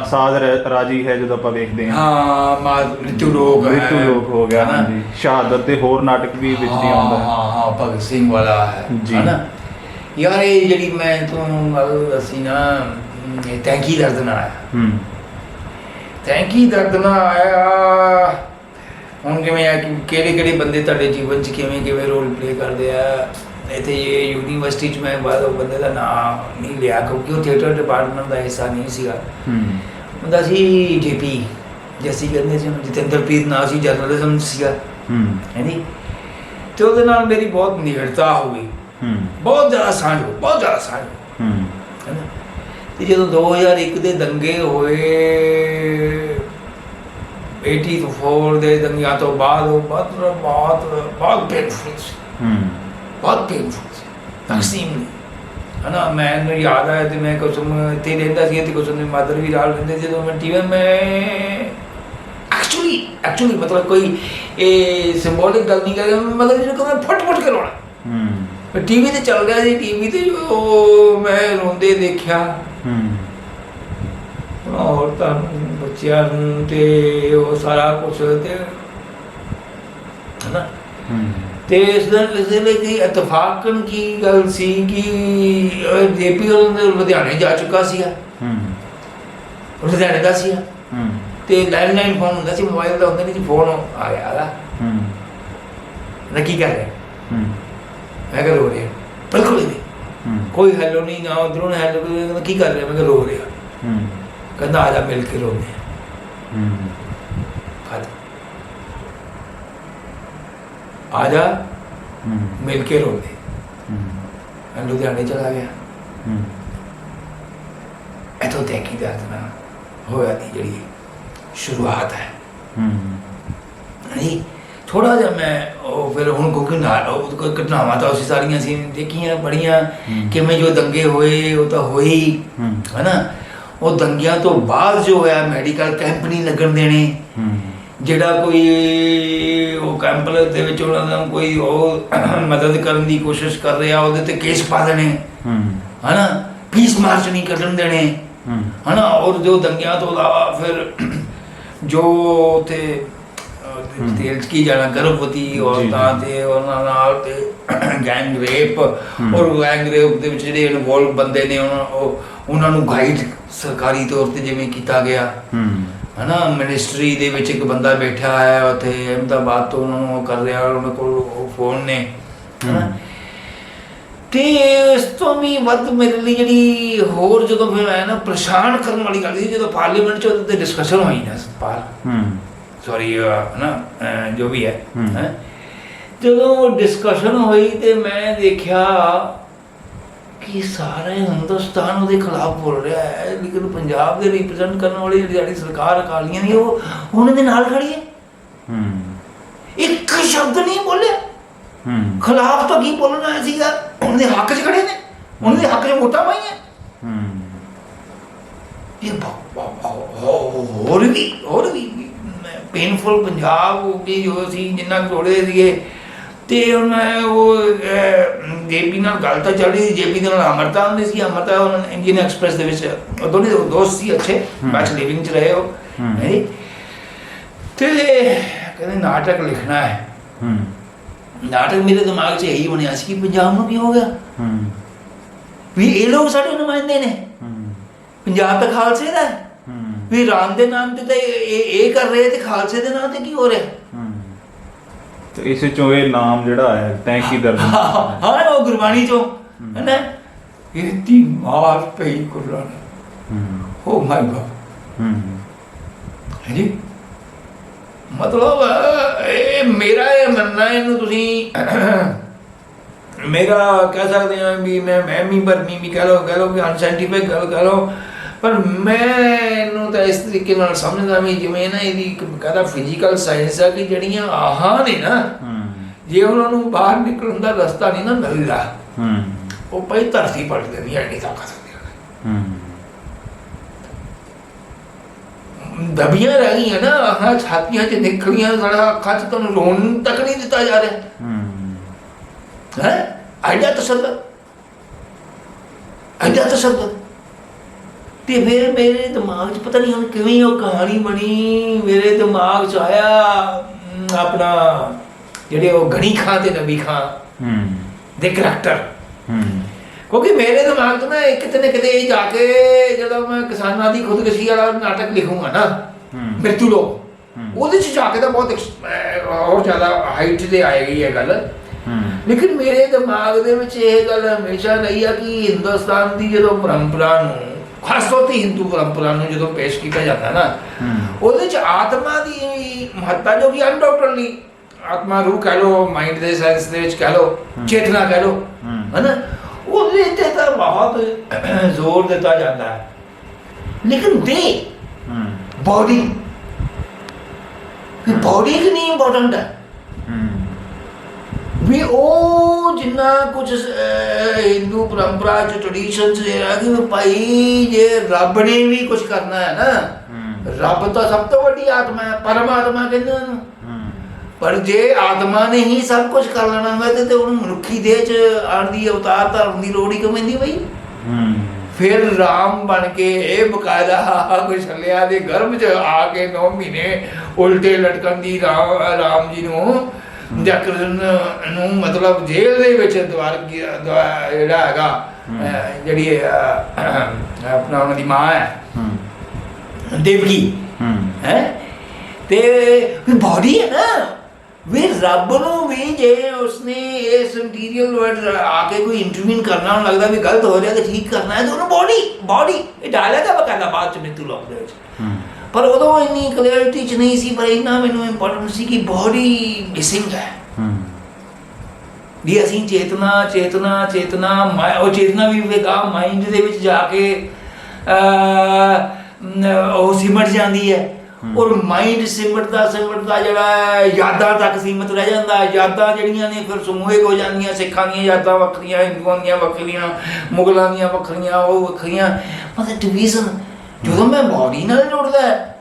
ਸਾਜ਼ ਰ- ਰਾਜੀ ਹੈ ਜਦੋਂ ਆਪਾਂ ਵੇਖਦੇ ਹਾਂ
ਹਾਂ ਮਾ ਰਿਤੂ ਲੋਕ ਹੈ।
ਰਿਤੂ ਲੋਕ ਹੋ ਗਿਆ
ਹੈ ਨਾ?
ਹਾਂਜੀ ਸ਼ਹਾਦਤ ਤੇ ਹੋਰ ਨਾਟਕ ਵੀ ਵਿੱਚ ਦੀ ਆਉਂਦਾ ਹੈ
ਹਾਂ ਹਾਂ ਭਗਤ ਸਿੰਘ ਵਾਲਾ ਹੈ
ਜੀ।
ਹੈ ਨਾ ਯਾਰ ਇਹ ਜਿਹੜੀ ਮੈਂ ਤੁਹਾਨੂੰ ਗੱਲ ਅਸੀਂ ਨਾ ਅਮ, ਇਹ ਤੈਂਕੀ ਦਰਦ ਨਾਲ ਆਇਆ
ਹੂੰ
ਤੈਂਕੀ ਦਰਦ ਨਾਲ ਆਇਆ ਹੁਣ ਕਿਵੇਂ ਆ? ਕਿ ਕਿਹੜੇ ਕਿਹੜੇ ਬੰਦੇ ਤੁਹਾਡੇ ਜੀਵਨ 'ਚ ਕਿਵੇਂ ਕਿਵੇਂ ਰੋਲ ਪਲੇ ਕਰਦੇ ਆ? ਇੱਥੇ ਇਹ ਯੂਨੀਵਰਸਿਟੀ 'ਚ ਮੈਂ ਬਾਅਦ ਉਹ ਬੰਦੇ ਦਾ ਨਾਮ ਨਹੀਂ ਲਿਆ ਕਿਉਂਕਿ ਉਹ ਥੀਏਟਰ ਡਿਪਾਰਟਮੈਂਟ ਦਾ ਹਿੱਸਾ ਨਹੀਂ ਸੀਗਾ।
ਹੂੰ।
ਹੁੰਦਾ ਸੀ ਜੇਪੀ ਜੈਸੀ ਕਹਿੰਦੇ ਸੀ ਜਤਿੰਦਰਪ੍ਰੀਤ ਨਾਂ ਸੀ ਜਰਨਲਿਜ਼ਮ ਸੀਗਾ।
ਹੂੰ।
ਹੈ ਨੀ? ਤੇ ਉਹਦੇ ਨਾਲ ਮੇਰੀ ਬਹੁਤ ਨਿਕਟਤਾ ਹੋ ਗਈ।
ਹੂੰ।
ਬਹੁਤ ਜ਼ਿਆਦਾ ਸਾਂਝ ਬਹੁਤ ਜ਼ਿਆਦਾ ਸਾਂਝ ਹੋ ਤੇ ਜਦੋਂ 2001 ਦੇ ਦੰਗੇ ਹੋਏ 84 ਦੇ ਦੰਗਿਆਂ ਤੋਂ ਬਾਅਦ ਉਹ ਬਹੁਤ ਬਹੁਤ ਬਹੁਤ ਪੇਨਫੁਲ ਸੀ
ਹੂੰ
ਬਹੁਤ ਪੇਨਫੁਲ ਸੀ ਤਕਸੀਮ ਲਈ ਹਨਾ ਮੈਨੂੰ ਯਾਦ ਆਇਆ ਤੇ ਮੈਂ ਕੁਸਮ ਇੱਥੇ ਰਹਿੰਦਾ ਸੀ ਤੇ ਕੁਸਮ ਦੀ ਮਦਰ ਵੀ ਨਾਲ ਰਹਿੰਦੇ ਜਦੋਂ ਮੈਂ ਟੀਵੀ ਮੈਂ ਐਕਚੁਅਲੀ ਐਕਚੁਅਲੀ ਮਤਲਬ ਕੋਈ ਇਹ ਸਿੰਬੋਲਿਕ ਗੱਲ ਨਹੀਂ ਕਰ ਰਿਹਾ ਮਤਲਬ ਜਿਹਨੂੰ ਕਹਿੰਦਾ ਫਟ ਫਟ ਕੇ ਰੋਣਾ
ਹੂੰ
ਮੈਂ ਟੀਵੀ ਤੇ ਚੱਲ ਰਿਹਾ ਸੀ ਟੀਵੀ ਤੇ ਉਹ ਮੈਂ ਰੋਂਦੇ ਦੇਖਿਆ
ਹੂੰ
ਔਰਤਾਂ ਨੂੰ ਬੱਚਿਆਂ ਨੂੰ ਤੇ ਉਹ ਸਾਰਾ ਕੁਝ ਤੇ ਹਨਾ? ਤੇ ਇਸ ਦਿਨ ਇਸ ਦੇ ਲਈ ਇਤਫਾਕਨ ਕੀ ਗੱਲ ਸੀ ਕਿ ਜੇਪੀ ਲੁਧਿਆਣੇ ਜਾ ਚੁੱਕਾ ਸੀਗਾ?
ਹੂੰ।
ਉਹ ਲੁਧਿਆਣੇ ਦਾ ਸੀਗਾ?
ਹੂੰ।
ਤੇ ਲੈਂਡਲਾਈਨ ਫੋਨ ਹੁੰਦਾ ਸੀ ਮੋਬਾਈਲ ਦਾ ਹੁੰਦਾ ਨਹੀਂ ਸੀ ਫੋਨ ਆ ਗਿਆ ਆ
ਹੂੰ।
ਨਾ ਕੀ ਕਰ ਰਿਹਾ?
ਹੂੰ।
ਮੈਂ ਕਿਹਾ ਰੋ ਰਿਹਾ। ਬਿਲਕੁਲ ਨਹੀਂ। ਕੋਈ ਹੈਲੋ ਨਹੀਂ ਨਾ ਉਧਰੋਂ ਹੈਲੋ ਕੀ ਕਰ ਰਿਹਾ? ਮੈਂ ਕਿਹਾ ਰੋ ਰਿਹਾ।
ਹੂੰ।
ਕਹਿੰਦਾ ਆ ਜਾ ਮਿਲ ਕੇ ਰੋਂਦੇ ਹਾਂ
ਹੂੰ।
ਆ ਜਾ। ਮਿਲ ਕੇ ਰੋਂਦੇ।
ਹੂੰ।
ਲੁਧਿਆਣੇ ਚਲਾ ਗਿਆ।
ਹੂੰ।
ਇਥੋਂ ਤੈਕੀ ਦਰਦ ਨਾ ਹੋਇਆ ਦੀ ਜਿਹੜੀ ਸ਼ੁਰੂਆਤ ਹੈ।
ਹੂੰ।
ਨਹੀਂ ਥੋੜਾ ਜਿਹਾ ਮੈਂ ਉਹ ਫਿਰ ਹੁਣ ਕਿਉਂਕਿ ਨਾ ਉਹ ਕੋਈ ਘਟਨਾਵਾਂ ਤਾਂ ਅਸੀਂ ਸਾਰੀਆਂ ਸੀ ਦੇਖੀਆਂ ਬੜੀਆਂ। ਕਿਵੇਂ ਜੋ ਦੰਗੇ ਹੋਏ ਉਹ ਤਾਂ ਹੋਏ ਹੀ। ਉਹ ਦੰਗਿਆਂ ਤੋਂ ਬਾਅਦ ਜੋ ਹੋਇਆ ਮੈਡੀਕਲ ਕੈਂਪ ਨਹੀਂ ਲੱਗਣ ਦੇਣੇ।
ਹੂੰ।
ਜਿਹੜਾ ਕੋਈ ਉਹ ਕੈਂਪ ਦੇ ਵਿੱਚ ਉਹਨਾਂ ਦਾ ਕੋਈ ਉਹ ਮਦਦ ਕਰਨ ਦੀ ਕੋਸ਼ਿਸ਼ ਕਰ ਰਿਹਾ ਉਹਦੇ ਤੇ ਕੇਸ ਪਾ ਦੇਣੇ।
ਹੂੰ।
ਹਨਾ? ਪੀਸ ਮਾਰਚ ਨਹੀਂ ਕੱਢਣ ਦੇਣੇ।
ਹੂੰ।
ਹਨਾ? ਔਰ ਜੋ ਦੰਗਿਆਂ ਤੋਂ ਇਲਾਵਾ ਫਿਰ ਜੋ ਤੇ। ਤੇਲ ਕੀ ਜਾਣਾ ਗਰਭਵਤੀ ਔਰਤਾਂ ਤੇ ਉਹਨਾਂ ਨਾਲ ਤੇ ਗੈਂਗ ਰੇਪ। ਔਰ ਗੈਂਗ ਰੇਪ ਦੇ ਵਿੱਚ ਜਿਹੜੇ ਇਨਵੋਲਵ ਬੰਦੇ ਨੇ ਉਹਨਾਂ ਉਹ ਉਹਨਾਂ ਨੂੰ ਗਾਈਡ ਸਰਕਾਰੀ ਤੌਰ ਤੇ ਜਿਵੇਂ ਕੀਤਾ ਗਿਆ।
ਹੂੰ।
ਹਨਾ ਮਿਨਿਸਟਰੀ ਦੇ ਵਿੱਚ ਇੱਕ ਬੰਦਾ ਬੈਠਾ ਹੈ ਉੱਥੇ ਅਹਿਮਦਾਬਾਦ ਤੋਂ ਉਹਨਾਂ ਨੂੰ ਕਰ ਰਿਹਾ ਉਹਨਾਂ ਕੋਲ ਫੋਨ ਨੇ। ਹਨਾ। ਤੇ ਇਸ ਤੋਂ ਵੀ ਵੱਧ ਮੇਰੇ ਲਈ ਜਿਹੜੀ ਹੋਰ ਜਦੋਂ ਫਿਰ ਆਇਆ ਨਾ ਪਰੇਸ਼ਾਨ ਕਰਨ ਵਾਲੀ ਗੱਲ ਸੀ ਜਦੋਂ ਪਾਰਲੀਮੈਂਟ 'ਚ ਉਹਦੇ ਤੇ ਡਿਸਕਸ਼ਨ ਹੋਈ ਨਾ ਪਾਲ
ਹੂੰ।
ਸੌਰੀ ਨਾ ਅਹ, ਜੋ ਵੀ। ਹੈਂ। ਜਦੋਂ ਡਿਸਕਸ਼ਨ ਹੋਈ ਤੇ ਮੈਂ ਦੇਖਿਆ ਕਿ ਸਾਰੇ ਹਿੰਦੁਸਤਾਨ ਉਹਦੇ ਖਿਲਾਫ ਬੋਲ ਰਿਹਾ ਹੈ ਲੇਕਿਨ ਪੰਜਾਬ ਦੇ ਰਿਪਰੈਜ਼ੈਂਟ ਕਰਨ ਵਾਲੀ ਜਿਹੜੀ ਸਰਕਾਰ ਅਕਾਲੀਆਂ ਦੀ ਉਹ ਉਹਨਾਂ ਦੇ ਨਾਲ ਖੜੀ ਹੈ?
ਹੂੰ।
ਇੱਕ ਸ਼ਬਦ ਨਹੀਂ ਬੋਲਿਆ।
ਹੂੰ।
ਖਿਲਾਫ ਤਾਂ ਕੀ ਬੋਲਣਾ ਹੈ ਸੀਗਾ? ਉਹਨਾਂ ਦੇ ਹੱਕ 'ਚ ਖੜੇ ਨੇ। ਉਹਨਾਂ ਦੇ ਹੱਕ 'ਚ ਵੋਟਾਂ ਪਾਈਆਂ।
ਹੂੰ।
ਇਹ ਹੋਰ ਵੀ ਹੋਰ ਵੀ ਪੇਨਫੁਲ ਪੰਜਾਬ ਵੀ ਜੋ ਸੀ ਜਿੰਨਾ ਜੋੜੇ ਸੀਗੇ ਤੇ ਉਹਨਾਂ ਉਹ ਜੇਪੀ ਨਾਲ ਗੱਲ ਤਾਂ ਚੱਲ ਰਹੀ ਸੀ ਜੇਪੀ ਦੇ ਨਾਲ ਅਮਰਤਾ ਹੁੰਦੀ ਸੀ ਅਮਰਤਾ ਉਹਨਾਂ ਇੰਡੀਅਨ ਐਕਸਪ੍ਰੈਸ ਦੇ ਵਿੱਚ ਉਹ ਦੋਨੇ ਦੋਸਤ ਸੀ ਅੱਛੇ। ਮੈਚ ਲਿਵਿੰਗ ਚ ਰਹੇ
ਹਮ।
ਨਹੀਂ ਤੇ ਕਹਿੰਦੇ ਨਾਟਕ ਲਿਖਣਾ ਹੈ।
ਹੂੰ।
ਨਾਟਕ ਮੇਰੇ ਦਿਮਾਗ 'ਚ ਇਹੀ ਬਣਿਆ ਸੀ ਕਿ ਪੰਜਾਬ ਨੂੰ ਕੀ ਹੋ ਗਿਆ?
ਹੂੰ।
ਵੀ ਇਹ ਲੋਕ ਸਾਡੇ ਨੁਮਾਇੰਦੇ ਨੇ।
ਹੂੰ।
ਪੰਜਾਬ ਤਾਂ ਖਾਲਸੇ ਦਾ ਹੈ।
ਹੂੰ।
ਵੀ ਰਾਮ ਦੇ ਨਾਮ ਤੇ ਤਾਂ ਇਹ ਕਰ ਰਹੇ ਤੇ ਖਾਲਸੇ ਦੇ ਨਾਮ ਤੇ ਕੀ ਹੋ ਰਿਹਾ?
ਹੂੰ ਤੇ ਇਸੇ ਚੋਂ ਇਹ ਨਾਮ ਜਿਹੜਾ ਆਇਆ ਟੈਂਕੀ ਦਰਦ
ਹਾਂ ਉਹ ਗੁਰਬਾਣੀ ਚੋਂ। ਹੈ। ਨਾ ਇਹ ਤੀ ਮਾਰ ਪਈ ਕੁਰਾਨ
ਹੂੰ।
ਮਾਈ ਗॉड
ਹੂੰ।
ਜੀ ਮਤਲਬ ਇਹ ਮੇਰਾ ਇਹ ਮੰਨਣਾ ਇਹਨੂੰ ਤੁਸੀਂ ਮੇਰਾ ਕਹਿ ਸਕਦੇ ਹਾਂ ਵੀ ਮੈਂ ਮੈਂ ਵੀ ਬਰਮੀ ਵੀ ਕਹਿ ਲਓ ਕਹਿ ਲਓ ਕਿ ਅਨਸਾਇੰਟਿਫਿਕ ਗੱਲ ਕਹਿ ਲਓ। ਪਰ ਮੈਂ ਇਹਨੂੰ ਤਾਂ ਇਸ ਤਰੀਕੇ ਨਾਲ ਸਮਝਦਾ ਵੀ ਜਿਵੇਂ ਨਾ ਇਹਦੀ ਇੱਕ ਕਹਦਾ ਫਿਜ਼ੀਕਲ ਸਾਇੰਸ ਆ ਕਿ ਜਿਹੜੀਆਂ ਆਹਾਂ ਨੇ ਨਾ ਜੇ ਉਹਨਾਂ ਨੂੰ ਬਾਹਰ ਨਿਕਲਣ ਦਾ ਰਸਤਾ ਨਹੀਂ ਨਾ ਮਿਲਦਾ ਉਹ ਪਈ ਧਰਤੀ ਪਲਟ ਦਿੰਦੀ ਹੈ ਇੰਨੀ ਤਾਕਤ ਹੁੰਦੀ ਦਬੀਆਂ ਰਹਿ ਗਈਆਂ ਨਾ ਆਹ ਛਾਤੀਆਂ 'ਚ ਨਿਕਲੀਆਂ ਸਾਡਾ ਅੱਖਾਂ 'ਚ ਤੁਹਾਨੂੰ ਰੋਣ ਤੱਕ ਨਹੀਂ ਦਿੱਤਾ ਜਾ ਰਿਹਾ।
ਹੂੰ।
ਹੈ? ਐਡਾ ਤਸੱਦਦ ਐਡਾ ਤਸੱਦਦ ਤੇ ਫਿਰ ਮੇਰੇ ਦਿਮਾਗ 'ਚ ਪਤਾ ਨਹੀਂ ਹੁਣ ਕਿਵੇਂ ਉਹ ਕਹਾਣੀ ਬਣੀ ਮੇਰੇ ਦਿਮਾਗ 'ਚ ਆਇਆ ਆਪਣਾ ਜਿਹੜੇ ਉਹ ਗਣੀ ਖਾਂ ਤੇ ਨਬੀ ਖਾਂ
ਹੂੰ।
ਦੇ ਕਰੈਕਟਰ
ਹੂੰ।
ਕਿਉਂਕਿ ਮੇਰੇ ਦਿਮਾਗ 'ਚ ਨਾ ਇੱਕ ਕਿਤੇ ਨਾ ਕਿਤੇ ਇਹ ਜਾ ਕੇ ਜਦੋਂ ਮੈਂ ਕਿਸਾਨਾਂ ਦੀ ਖੁਦਕੁਸ਼ੀ ਵਾਲਾ ਨਾਟਕ ਲਿਖੂੰਗਾ ਨਾ। ਮ੍ਰਿਤੂ ਲੋਕ। ਉਹਦੇ 'ਚ ਜਾ ਕੇ ਤਾਂ ਬਹੁਤ ਹੋਰ ਜ਼ਿਆਦਾ ਹਾਈਟ ਤੇ ਆਏਗੀ ਇਹ ਗੱਲ। ਲੇਕਿਨ ਮੇਰੇ ਦਿਮਾਗ ਦੇ ਵਿੱਚ ਇਹ ਗੱਲ ਹਮੇਸ਼ਾ ਰਹੀ ਆ ਕਿ ਹਿੰਦੁਸਤਾਨ ਦੀ ਜਦੋਂ ਪਰੰਪਰਾ ਨੂੰ ਖਾਸ ਤੌਰ ਤੇ ਹਿੰਦੂ ਪਰੰਪਰਾ ਨੂੰ ਜਦੋਂ ਪੇਸ਼ ਕੀਤਾ ਜਾਂਦਾ ਨਾ ਉਹਦੇ ਚ ਆਤਮਾ ਦੀ ਮਹੱਤਤਾ ਜੋ ਕਿ ਅਨਡਾਊਟਡਲੀ ਆਤਮਾ ਰੂਹ ਕਹ ਲੋ ਮਾਈਂਡ ਦੇ ਸੈਂਸ ਦੇ ਵਿੱਚ ਕਹ ਲੋ ਚੇਤਨਾ ਕਹ ਲੋ। ਹਨਾ? ਉਹਦੇ ਤੇ ਤਾਂ ਬਹੁਤ ਜ਼ੋਰ ਦਿੱਤਾ ਜਾਂਦਾ ਹੈ। ਲੇਕਿਨ ਦੇ ਬੋਡੀ ਬੋਡੀ ਕਿੰਨੀ ਇੰਪੋਰਟੈਂਟ ਹੂੰ। ਵੀ ਉਹ ਜਿੰਨਾ ਕੁਝ ਹਿੰਦੂ ਪਰੰਪਰਾ ਚ ਟ੍ਰੈਡੀਸ਼ਨ ਚ ਜਿਹੜਾ ਕਿ ਭਾਈ ਜੇ ਰੱਬ ਨੇ ਵੀ ਕੁਝ ਕਰਨਾ ਹੈ ਨਾ ਰੱਬ ਤਾਂ ਸਭ ਤੋਂ ਵੱਡੀ ਆਤਮਾ ਹੈ ਪਰਮਾਤਮਾ ਕਹਿੰਦੇ ਉਹਨੂੰ। ਪਰ ਜੇ ਆਤਮਾ ਨੇ ਹੀ ਸਭ ਕੁਝ ਕਰ ਲੈਣਾ ਹੋਵੇ ਤੇ- ਉਹਨੂੰ ਮਨੁੱਖੀ ਦੇਹ ਚ ਆਉਣ ਦੀ ਅਵਤਾਰ ਧਾਰਨ ਦੀ ਲੋੜ ਹੀ ਕਿਉਂ ਪੈਂਦੀ ਬਈ? ਫਿਰ ਰਾਮ ਬਣ ਕੇ ਇਹ ਬਕਾਇਦਾ ਕੁਸ਼ਲਿਆ ਦੇ ਗਰਭ ਚ ਆ ਕੇ 9 ਮਹੀਨੇ ਉਲਟੇ ਲਟਕਣ ਦੀ ਰਾਮ ਰਾਮ ਜੀ ਨੂੰ ਜਕਰਨ ਨੂੰ ਮਤਲਬ ਜੇਲ੍ਹ ਦੇ ਵਿੱਚ ਦਵਾਰ ਦਵਾ- ਜਿਹੜਾ ਹੈਗਾ ਜਿਹੜੀ ਆਪਣਾ ਉਹਨਾਂ ਦੀ ਮਾਂ ਹੈ। ਦੇਵਕੀ।
ਹੂੰ।
ਤੇ ਬਾਡੀ ਹੈ ਨਾ। ਵੀ ਰੱਬ ਨੂੰ ਵੀ ਜੇ ਉਸਨੇ ਇਸ ਇੰਟੀਰੀਅਰ ਵਰਡ ਆ ਕੇ ਕੋਈ ਇੰਟਰਵੀਨ ਕਰਨਾ ਉਹਨੂੰ ਲੱਗਦਾ ਵੀ ਗਲਤ ਹੋ ਰਿਹਾ ਤੇ ਠੀਕ ਕਰਨਾ ਹੈ ਤਾਂ ਉਹਨੂੰ ਬਾਡੀ ਬਾਡੀ ਇਹ ਡਾਇਲੌਗ ਹੈ ਬਕਾਇਦਾ ਬਾਅਦ ਚ ਮਿੱਤੂ ਲੋਕ ਦੇ ਵਿੱਚ। ਪਰ ਉਦੋਂ ਇੰਨੀ ਕਲੀਅਰਿਟੀ ਚ ਨਹੀਂ ਸੀ ਪਰ ਇੰਨਾ ਮੈਨੂੰ ਇੰਪੋਰਟੈਂਟ ਸੀ ਕਿ ਬਾਡੀ ਮਿਸਿੰਗ ਹੈ।
ਹੂੰ।
ਵੀ ਅਸੀਂ ਚੇਤਨਾ ਚੇਤਨਾ ਚੇਤਨਾ ਉਹ ਚੇਤਨਾ ਵੀ ਵਿਵੇਕਾ ਮਾਈਂਡ ਦੇ ਵਿੱਚ ਜਾ ਕੇ ਉਹ ਸਿਮਟ ਜਾਂਦੀ ਹੈ। ਔਰ ਮਾਈਂਡ ਸਿਮਟਦਾ ਸਿਮਟਦਾ ਜਿਹੜਾ ਹੈ, ਯਾਦਾਂ ਤੱਕ ਸੀਮਤ ਰਹਿ ਜਾਂਦਾ ਹੈ। ਯਾਦਾਂ ਜਿਹੜੀਆਂ ਨੇ ਫਿਰ ਸਮੂਹਿਕ ਹੋ ਜਾਂਦੀਆਂ ਸਿੱਖਾਂ ਦੀਆਂ ਯਾਦਾਂ ਵੱਖਰੀਆਂ ਹਿੰਦੂਆਂ ਦੀਆਂ ਵੱਖਰੀਆਂ ਮੁਗਲਾਂ ਦੀਆਂ ਵੱਖਰੀਆਂ ਉਹ ਵੱਖਰੀਆਂ। ਮਤਲਬ ਡਿਵੀਜ਼ਨ ਜਦੋਂ ਮੈਂ ਬਾਡੀ ਨਾਲ ਜੁੜਦਾ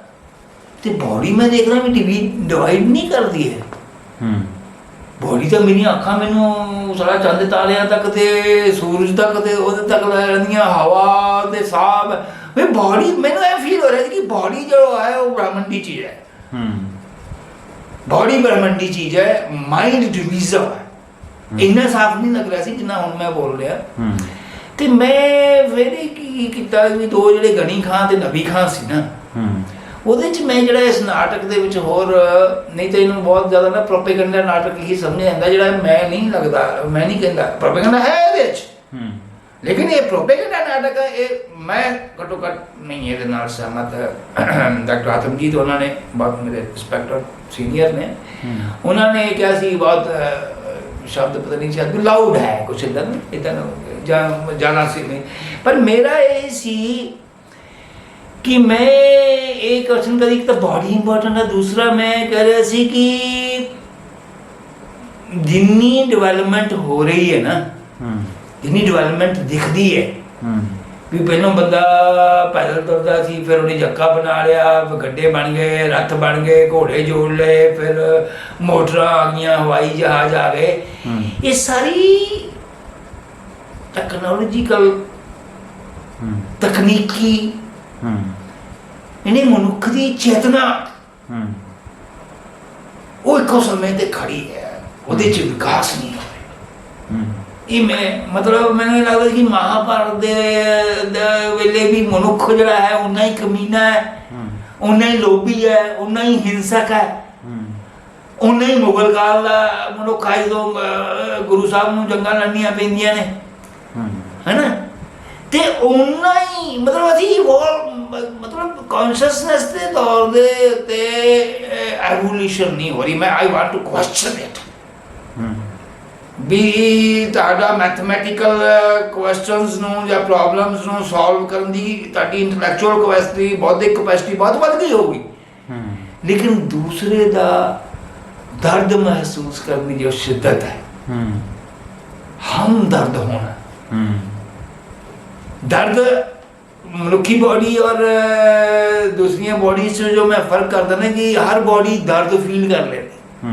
ਤੇ ਬਾਡੀ ਮੈਂ ਦੇਖਦਾ ਵੀ ਡਿਵੀ ਡਿਵਾਈਡ ਨਹੀਂ ਕਰਦੀ ਹੈ।
ਹੂੰ।
ਬੋਡੀ ਤਾਂ ਮੇਰੀਆਂ ਅੱਖਾਂ ਮੈਨੂੰ ਸਾਰਾ ਚੰਦ ਤਾਰਿਆਂ ਤੱਕ ਤੇ ਸੂਰਜ ਤੱਕ ਤੇ ਉਹਦੇ ਤੱਕ ਲੈ ਜਾਂਦੀਆਂ ਹਵਾ ਤੇ ਸਾਹ ਵੀ ਬੋਡੀ ਮੈਨੂੰ ਇਹ ਫੀਲ ਹੋ ਰਿਹਾ ਕਿ ਬੋਡੀ ਜੋ ਹੈ ਉਹ ਬ੍ਰਹਮਣ ਦੀ ਚੀਜ਼ ਹੈ।
ਹੂੰ।
ਬੋਡੀ ਬ੍ਰਹਮਣ ਦੀ ਚੀਜ਼ ਹੈ ਮਾਈਂਡ ਡਿਵੀਜ਼ਨ ਹੈ। ਇੰਨਾ ਸਾਫ਼ ਨਹੀਂ ਲੱਗ ਰਿਹਾ ਸੀ ਜਿੰਨਾ ਹੁਣ ਮੈਂ ਬੋਲ ਰਿਹਾ।
ਹੂੰ।
ਤੇ ਮੈਂ ਇਹ ਕੀ ਕੀਤਾ ਵੀ ਦੋ ਜਿਹੜੇ ਗਣੀ ਖਾਂ ਤੇ ਨਬੀ ਖਾਂ ਸੀ ਨਾ
ਹੂੰ।
ਉਹਦੇ ਚ ਮੈਂ ਜਿਹੜਾ ਇਸ ਨਾਟਕ ਦੇ ਵਿੱਚ ਹੋਰ ਨਹੀਂ ਤਾਂ ਇਹਨੂੰ ਬਹੁਤ ਜ਼ਿਆਦਾ ਨਾ ਪ੍ਰੋਪੇਗੈਂਡਾ ਨਾਟਕ ਹੀ ਸਮਝਿਆ ਜਾਂਦਾ ਜਿਹੜਾ ਮੈਂ ਨਹੀਂ ਲੱਗਦਾ ਮੈਂ ਨਹੀਂ ਕਹਿੰਦਾ। ਪ੍ਰੋਪੇਗੈਂਡਾ ਹੈ ਇਹਦੇ ਵਿੱਚ
ਹੂੰ।
ਲੇਕਿਨ ਇਹ ਪ੍ਰੋਪੇਗੈਂਡਾ ਨਾਟਕ ਇਹ ਮੈਂ ਘੱਟੋ ਘੱਟ ਨਹੀਂ ਇਹਦੇ ਨਾਲ ਸਹਿਮਤ। ਡਾਕਟਰ ਆਤਮਜੀਤ ਉਹਨਾਂ ਨੇ ਬਹੁਤ ਮੇਰੇ ਰਿਸਪੈਕਟਡ ਸੀਨੀਅਰ ਨੇ ਉਹਨਾਂ ਨੇ ਕਿਹਾ ਸੀ ਬਹੁਤ ਸ਼ਬਦ ਪਤਾ ਨਹੀਂ ਸ਼ਾਇਦ ਲਾਊਡ ਹੈ ਕੁਛ ਇਦਾਂ ਇਦਾਂ ਸੀ ਨਹੀਂ ਪਰ ਮੇਰਾ ਇਹ ਸੀ ਕਿ ਮੈਂ ਇਹ ਕੁਐਸਚਨ ਕਰੀ ਕਿ ਤਾਂ ਬਾਡੀ ਇੰਪੋਰਟੈਂਟ ਹੈ ਦੂਸਰਾ ਮੈਂ ਕਹਿ ਰਿਹਾ ਸੀ ਕਿ ਜਿੰਨੀ ਡਿਵੈਲਪਮੈਂਟ ਹੋ ਰਹੀ ਹੈ ਨਾ
ਹੂੰ।
ਜਿੰਨੀ ਡਿਵੈਲਪਮੈਂਟ ਦਿਖਦੀ ਹੈ
ਹੂੰ।
ਵੀ ਪਹਿਲਾਂ ਬੰਦਾ ਪੈਦਲ ਤੁਰਦਾ ਸੀ ਫਿਰ ਉਹਨੇ ਜੱਕਾ ਬਣਾ ਲਿਆ ਗੱਡੇ ਬਣ ਗਏ ਰੱਥ ਬਣ ਗਏ ਘੋੜੇ ਜੋੜ ਲਏ ਫਿਰ ਮੋਟਰਾਂ ਆ ਗਈਆਂ ਹਵਾਈ ਜਹਾਜ਼ ਆ ਗਏ। ਇਹ ਸਾਰੀ ਟੈਕਨੋਲੋਜੀਕਲ
ਹੂੰ।
ਤਕਨੀਕੀ
ਹੂੰ।
ਇਹਨੇ ਮਨੁੱਖ ਦੀ ਚੇਤਨਾ
ਹੂੰ।
ਉਹ ਇੱਕੋ ਸਮੇਂ ਤੇ ਖੜੀ ਹੈ। ਉਹਦੇ ਚ ਵਿਕਾਸ ਨਹੀਂ
ਹੂੰ।
ਇਹ ਮੈਂ ਮਤਲਬ ਮੈਨੂੰ ਲੱਗਦਾ ਕਿ ਮਹਾਭਾਰਤ ਦੇ ਵੇਲੇ ਵੀ ਮਨੁੱਖ ਜਿਹੜਾ ਹੈ ਉਨਾ ਹੀ ਕਮੀਨਾ ਹੈ। ਉਨਾ ਹੀ ਲੋਭੀ ਹੈ ਉਨਾ ਹੀ ਹਿੰਸਕ ਹੈ। ਉਨਾ ਹੀ ਮੁਗਲ ਕਾਲ ਦਾ ਮਨੁੱਖ ਆ ਜਦੋਂ ਅਹ, ਗੁਰੂ ਸਾਹਿਬ ਨੂੰ ਜੰਗਾਂ ਲੜਨੀਆਂ ਪੈਂਦੀਆਂ ਨੇ। ਹੈਨਾ? ਤੇ ਉਨਾ ਹੀ ਮਤਲਬ ਅਸੀਂ ਮਤਲਬ ਕੌਨਸ਼ੀਅਸਨੈਸ ਦੇ ਤੌਰ ਦੇ ਉੱਤੇ ਐਵੋਲੂਸ਼ਨ ਨਹੀਂ ਹੋ ਰਹੀ। ਮੈਂ I want to question
it
ਵੀ ਤੁਹਾਡਾ ਮੈਥਮੈਟੀਕਲ ਕੁਐਸਚਨਸ ਨੂੰ ਜਾਂ ਪ੍ਰੋਬਲਮਸ ਨੂੰ ਸੋਲਵ ਕਰਨ ਦੀ ਤੁਹਾਡੀ ਇੰਟੈਲੈਕਚੁਅਲ ਕਪੈਸਿਟੀ ਬੌਧਿਕ ਕਪੈਸਿਟੀ ਬਹੁਤ ਵੱਧ ਗਈ ਹੋਊਗੀ। ਲੇਕਿਨ ਦੂਸਰੇ ਦਾ ਦਰਦ ਮਹਿਸੂਸ ਕਰਨ ਦੀ ਜੋ ਸ਼ਿੱਦਤ ਹੈ। ਹਮ ਦਰਦ ਹੋਣਾ। ਦਰਦ ਮਨੁੱਖੀ ਬਾਡੀ ਔਰ ਦੂਸਰੀਆਂ ਬਾਡੀਜ਼ ਵਿੱਚ ਜੋ ਮੈਂ ਫ਼ਰਕ ਕਰਦਾ ਨਾ ਕਿ ਹਰ ਬਾਡੀ ਦਰਦ ਫੀਲ ਕਰ
ਲੈਂਦੀ।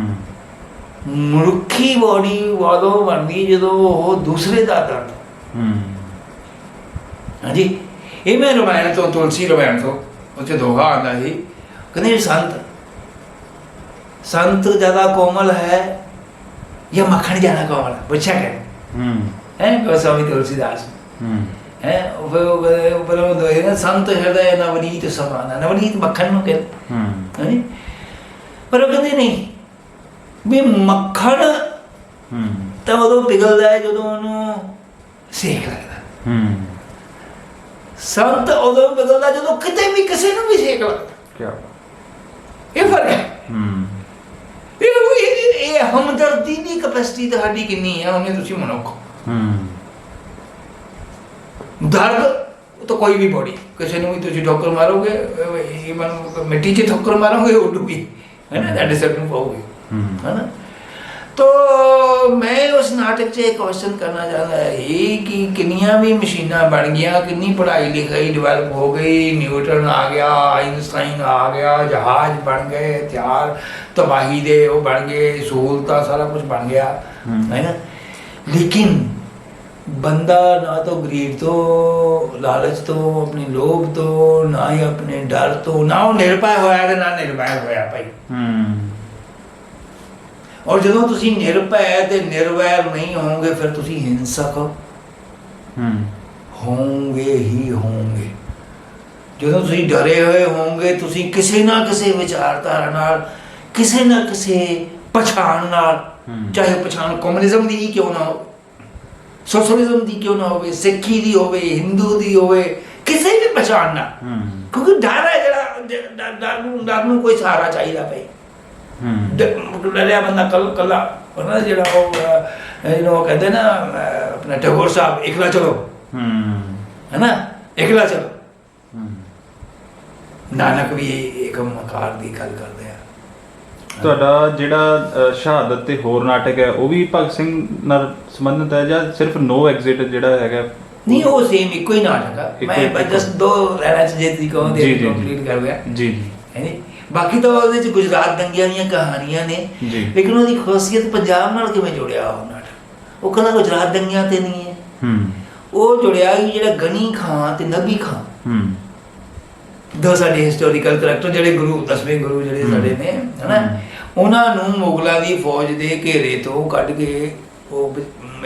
ਮਨੁੱਖੀ ਬਾਡੀ ਵਾਦੋਂ ਬਣਦੀ ਜਦੋਂ ਉਹ ਦੂਸਰੇ ਦਾ ਦਰਦ। ਹਾਂਜੀ। ਇਹ ਮੈਂ ਰਮਾਇਣ ਤੋਂ ਤੁਲਸੀ ਰਮਾਇਣ ਤੋਂ ਉੱਥੇ ਦੋਹਾ ਆਂਦਾ ਸੀ। ਕਹਿੰਦੇ ਸੰਤ ਸੰਤ ਜ਼ਿਆਦਾ ਕੋਮਲ ਹੈ ਜਾਂ ਮੱਖਣ ਜ਼ਿਆਦਾ ਕੋਮਲ ਪੁੱਛਿਆ ਕਿ
ਹੂੰ।
ਹੈ ਕੋ ਸਵਾਮੀ ਤੁਲਸੀਦਾਸ।
ਹੂੰ।
ਹੈ ਉਹ ਉਹ ਦੋਹੇ ਨਾ ਸੰਤ ਹਿਰਦੈ ਨਵਨੀਤ ਸਮਾਨਾ ਨਵਨੀਤ ਮੱਖਣ ਨੂੰ ਕਹਿੰਦੇ
ਹੂੰ
ਪਰ ਉਹ ਕਹਿੰਦੇ ਨਹੀਂ ਵੀ ਮੱਖਣ
ਹੂੰ
ਤਾਂ ਉਦੋਂ ਪਿਘਲਦਾ ਹੈ ਜਦੋਂ ਉਹਨੂੰ ਸੇਕ ਲੱਗਦਾ
ਹੂੰ
ਸੰਤ ਉਦੋਂ ਪਿਘਲਦਾ ਜਦੋਂ ਕਿਤੇ ਵੀ ਕਿਸੇ ਨੂੰ ਵੀ ਸੇਕ ਲੱਗਦਾ
ਕੀ
ਇਹ ਫ਼ਰਕ ਹੈ
ਹੂੰ
ਇਹ ਇਹ- ਇਹ ਹਮਦਰਦੀ ਦੀ ਕਪੈਸਿਟੀ ਤੁਹਾਡੀ ਕਿੰਨੀ ਹੈ ਉਹਨੇ ਤੁਸੀਂ ਮਨੁੱਖ
ਹੂੰ
ਦਰਦ ਉਹ ਤਾਂ ਕੋਈ ਵੀ ਬੋਡੀ ਕਿਸੇ ਨੂੰ ਵੀ ਤੁਸੀਂ ਠੋਕਰ ਮਾਰੋਗੇ ਇਹ ਮਨ ਮਿੱਟੀ 'ਚ ਠੋਕਰ ਮਾਰੋਗੇ ਉਹ ਡੁੱਬੀ ਹੈ ਨਾ ਤੁਹਾਡੇ ਸਿਰ ਨੂੰ ਪਾਓਗੇ
ਹੂੰ
है ना तो मैं उस नाटक 'ਚ ਇਹ ਕੁਐਸਚਨ ਕਰਨਾ ਚਾਹੁੰਦਾ ਇਹ ਕਿ ਕਿੰਨੀਆਂ ਵੀ ਮਸ਼ੀਨਾਂ ਬਣ ਗਈਆਂ ਕਿੰਨੀ ਪੜ੍ਹਾਈ ਲਿਖਾਈ ਡਿਵੈਲਪ ਹੋ ਗਈ ਨਿਊਟਨ ਆ ਗਿਆ ਆਇਨਸਟਾਈਨ ਆ ਗਿਆ ਜਹਾਜ਼ ਬਣ ਗਏ ਹਥਿਆਰ ਤਬਾਹੀ ਦੇ ਉਹ ਬਣ ਗਏ ਸਹੂਲਤਾਂ ਸਾਰਾ ਕੁਝ ਬਣ ਗਿਆ
ਹਮ।
ਹੈ ਨਾ ਲੇਕਿਨ ਬੰਦਾ ਨਾ ਤਾਂ ਗਰੀਬ ਤੋਂ ਲਾਲਚ ਤੋਂ ਆਪਣੇ ਲੋਭ ਤੋਂ ਨਾ ਹੀ ਆਪਣੇ ਡਰ ਤੋਂ ਨਾ ਉਹ ਨਿਰਭੈ ਹੋਇਆ ਤੇ ਨਾ ਨਿਰਭੈ ਹੋਇਆ ਭਾਈ।
ਹੂੰ।
ਔਰ ਜਦੋਂ ਤੁਸੀਂ ਨਿਰਭੈ ਤੇ ਨਿਰਵੈਰ ਨਹੀਂ ਹੋਵੋਗੇ ਫਿਰ ਤੁਸੀਂ ਹਿੰਸਕ
ਹੂੰ।
ਹੋਵੋਗੇ ਹੀ ਹੋਵੋਗੇ। ਜਦੋਂ ਤੁਸੀਂ ਡਰੇ ਹੋਏ ਹੋਵੋਗੇ ਤੁਸੀਂ ਕਿਸੇ ਨਾ ਕਿਸੇ ਵਿਚਾਰਧਾਰਾ ਨਾਲ ਕਿਸੇ ਨਾ ਕਿਸੇ ਪਛਾਣ ਨਾਲ। ਚਾਹੇ ਪਛਾਣ ਕਮਿਊਨਿਜ਼ਮ ਦੀ ਹੀ ਕਿਉਂ ਨਾ ਹੋਵੇ ਸੋਸ਼ਲਿਜ਼ਮ ਦੀ ਕਿਉਂ ਨਾ ਹੋਵੇ ਸਿੱਖੀ ਦੀ ਹੋਵੇ ਹਿੰਦੂ ਦੀ ਹੋਵੇ ਕਿਸੇ ਵੀ ਪਛਾਣ
ਹੂੰ।
ਕਿਉਂਕਿ ਡਰ ਹੈ ਜਿਹੜਾ ਡਰ- ਨੂੰ ਡਰ ਨੂੰ ਕੋਈ ਸਹਾਰਾ ਚਾਹੀਦਾ ਭਾਈ।
ਹੂੰ।
ਡਰਿਆ ਬੰਦਾ ਕੱਲ ਕੱਲਾ। ਉਹਨਾਂ ਜਿਹੜਾ ਉਹ ਇਹਨੂੰ ਉਹ ਕਹਿੰਦੇ ਨਾ ਆਪਣਾ ਟੈਗੋਰ ਸਾਹਿਬ ਇਕਲਾ ਚਲੋ।
ਹੂੰ।
ਹੈ ਨਾ ਇਕਲਾ ਚਲੋ।
ਹੂੰ।
ਨਾਨਕ ਵੀ ਇੱਕ ਮਕਾਰ ਦੀ ਗੱਲ ਕਰਦੇ
ਤੁਹਾਡਾ ਜਿਹੜਾ ਅ, ਸ਼ਹਾਦਤ ਤੇ ਹੋਰ ਨਾਟਕ ਹੈ ਉਹ ਵੀ ਭਗਤ ਸਿੰਘ ਨਾਲ ਸੰਬੰਧਿਤ ਹੈ ਜਾਂ ਸਿਰਫ ਨੋ ਐਗਜ਼ਿਟ ਜਿਹੜਾ ਹੈਗਾ?
ਨਹੀਂ ਉਹ ਸੇਮ ਇੱਕੋ ਹੀ ਨਾਟਕ ਆ।
ਇੱਕੋ-
ਮੈਂ
ਇੱਕੋ।
ਜਸਟ ਦੋ ਲੈਣਾ ਚ ਜੇ ਤੁਸੀਂ ਕਹੋ
ਜੀ,
ਦੇ
ਜੀ,
ਕੰਪਲੀਟ ਕਰ ਗਿਆ
ਜੀ ਜੀ।
ਹੈ ਨੀ? ਬਾਕੀ ਤਾਂ ਉਹਦੇ ਚ ਗੁਜਰਾਤ ਦੰਗਿਆਂ ਦੀਆਂ ਕਹਾਣੀਆਂ ਨੇ।
ਜੀ।
ਲੇਕਿਨ ਉਹਦੀ ਖਾਸੀਅਤ ਪੰਜਾਬ ਨਾਲ ਕਿਵੇਂ ਜੁੜਿਆ ਉਹ ਨਾਟਕ? ਉਹ ਕਹਿੰਦਾ ਗੁਜਰਾਤ ਦੰਗਿਆਂ ਤੇ ਨਹੀਂ ਹੈ।
ਹੂੰ।
ਉਹ ਜੁੜਿਆ ਕਿ ਜਿਹੜਾ ਗਨੀ ਖਾਂ ਤੇ ਨਬੀ ਖਾਂ।
ਹੂੰ।
ਦੋ ਸਾਡੇ ਹਿਸਟੋਰੀਕਲ ਕਰੈਕਟਰ ਜਿਹੜੇ ਗੁਰੂ ਦਸਵੇਂ ਗੁਰੂ ਜਿਹੜੇ। ਸਾਡੇ ਨੇ ਹਨਾ। ਉਹਨਾਂ ਨੂੰ ਮੁਗਲਾਂ ਦੀ ਫੌਜ ਦੇ ਘੇਰੇ ਤੋਂ ਕੱਢ ਕੇ ਉਹ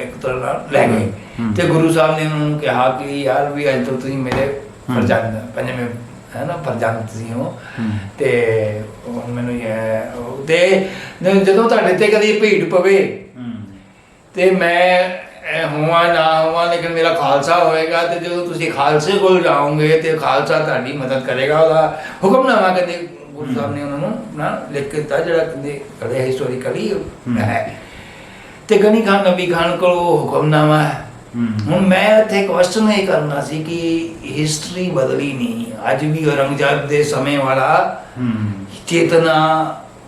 ਇੱਕ ਤਰ੍ਹਾਂ ਨਾਲ ਲੈ ਗਏ। ਤੇ ਗੁਰੂ ਸਾਹਿਬ ਨੇ ਉਹਨਾਂ ਨੂੰ ਕਿਹਾ ਕਿ ਯਾਰ ਵੀ ਅੱਜ ਤੋਂ ਤੁਸੀਂ ਮੇਰੇ
ਹਮ।
ਫਰਜ਼ੰਦ ਪੰਜਵੇਂ ਹੈ ਨਾ ਫਰਜ਼ੰਦ ਤੁਸੀਂ ਹੋ। ਤੇ ਹੁਣ ਮੈਨੂੰ ਇਹ ਤੇ ਜਦੋਂ ਤੁਹਾਡੇ ਤੇ ਕਦੀ ਭੀੜ ਪਵੇ ਤੇ ਮੈਂ ਇਹ ਹੋਵਾਂ ਨਾ ਹੋਵਾਂ ਲੇਕਿਨ ਮੇਰਾ ਖਾਲਸਾ ਹੋਏਗਾ ਤੇ ਜਦੋਂ ਤੁਸੀਂ ਖਾਲਸੇ ਕੋਲ ਜਾਓਗੇ ਤੇ ਖਾਲਸਾ ਤੁਹਾਡੀ ਮਦਦ ਕਰੇਗਾ ਉਹਦਾ ਹੁਕਮਨਾਮਾ ਕਹਿੰਦੇ ਗੁਰੂ ਸਾਹਿਬ ਨੇ ਉਹਨਾਂ ਨੂੰ ਨਾ ਲਿਖ ਕੇ ਦਿੱਤਾ ਜਿਹੜਾ ਕਹਿੰਦੇ ਕਦੇ ਹਿਸਟੋਰੀਕਲੀ ਹੈ। ਤੇ ਗਨੀ ਖਾਨ ਨਬੀ ਖਾਨ ਕੋਲ ਹੁਕਮਨਾਮਾ ਹੈ। ਹੁਣ ਮੈਂ ਇੱਥੇ ਕੁਐਸਚਨ ਇਹ ਕਰਨਾ ਸੀ ਕਿ ਹਿਸਟਰੀ ਬਦਲੀ ਨਹੀਂ ਅੱਜ ਵੀ ਔਰੰਗਜ਼ੇਬ ਦੇ ਸਮੇਂ ਵਾਲਾ ਚੇਤਨਾ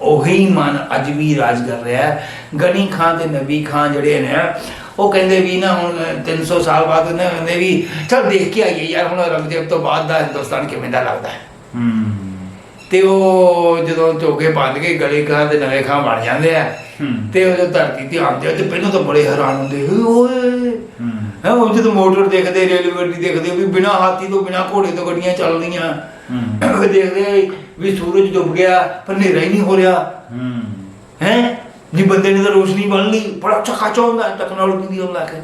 ਉਹੀ ਮਨ ਅੱਜ ਵੀ ਰਾਜ ਕਰ ਰਿਹਾ ਹੈ। ਗਨੀ ਖਾਨ ਤੇ ਨਬੀ ਖਾਨ ਜਿਹੜੇ ਨੇ ਉਹ ਕਹਿੰਦੇ ਵੀ ਨਾ ਹੁਣ 300 ਸਾਲ ਬਾਅਦ ਨਾ ਕਹਿੰਦੇ ਵੀ ਚਲ ਦੇਖ ਕੇ ਆਈਏ ਯਾਰ ਹੁਣ ਔਰੰਗਜ਼ੇਬ ਤੋਂ ਬਾਅਦ ਦਾ ਹਿੰਦੁਸਤਾਨ ਕਿਵੇਂ ਦਾ ਲੱਗਦਾ ਹੈ। ਤੇ ਉਹ ਜਦੋਂ ਝੋਕੇ ਬੰਦ ਕੇ ਗਲੇ ਖਾਂ ਤੇ ਨਵੇਂ ਖਾਂ ਬਣ ਜਾਂਦੇ ਆ ਤੇ ਉਹ ਧਰਤੀ ਤੇ ਆਉਂਦੇ ਤੇ ਪਹਿਲਾਂ ਤਾਂ ਬੜੇ ਹੈਰਾਨ ਹੁੰਦੇ ਓਏ!
ਹੂੰ।
ਉਹ ਜਦੋਂ ਮੋਟਰ ਦੇਖਦੇ ਰੇਲ ਗੱਡੀ ਦੇਖਦੇ ਵੀ ਬਿਨਾ ਹਾਥੀ ਤੋਂ ਬਿਨਾ ਘੋੜੇ ਤੋਂ ਗੱਡੀਆਂ ਚੱਲਦੀਆਂ। ਉਹ ਦੇਖਦੇ ਵੀ ਸੂਰਜ ਡੁੱਬ ਗਿਆ ਪਰ ਹਨੇਰਾ ਹੀ ਨਹੀਂ ਹੋ ਰਿਹਾ।
ਹੈ?
ਜੀ ਬੰਦੇ ਨੇ ਤਾਂ ਰੋਸ਼ਨੀ ਬਣ ਲਈ ਬੜਾ ਚਕਾਚੌ ਹੁੰਦਾ ਟੈਕਨੋਲੋਜੀ ਦੀ ਉਹ ਲਾ ਕੇ।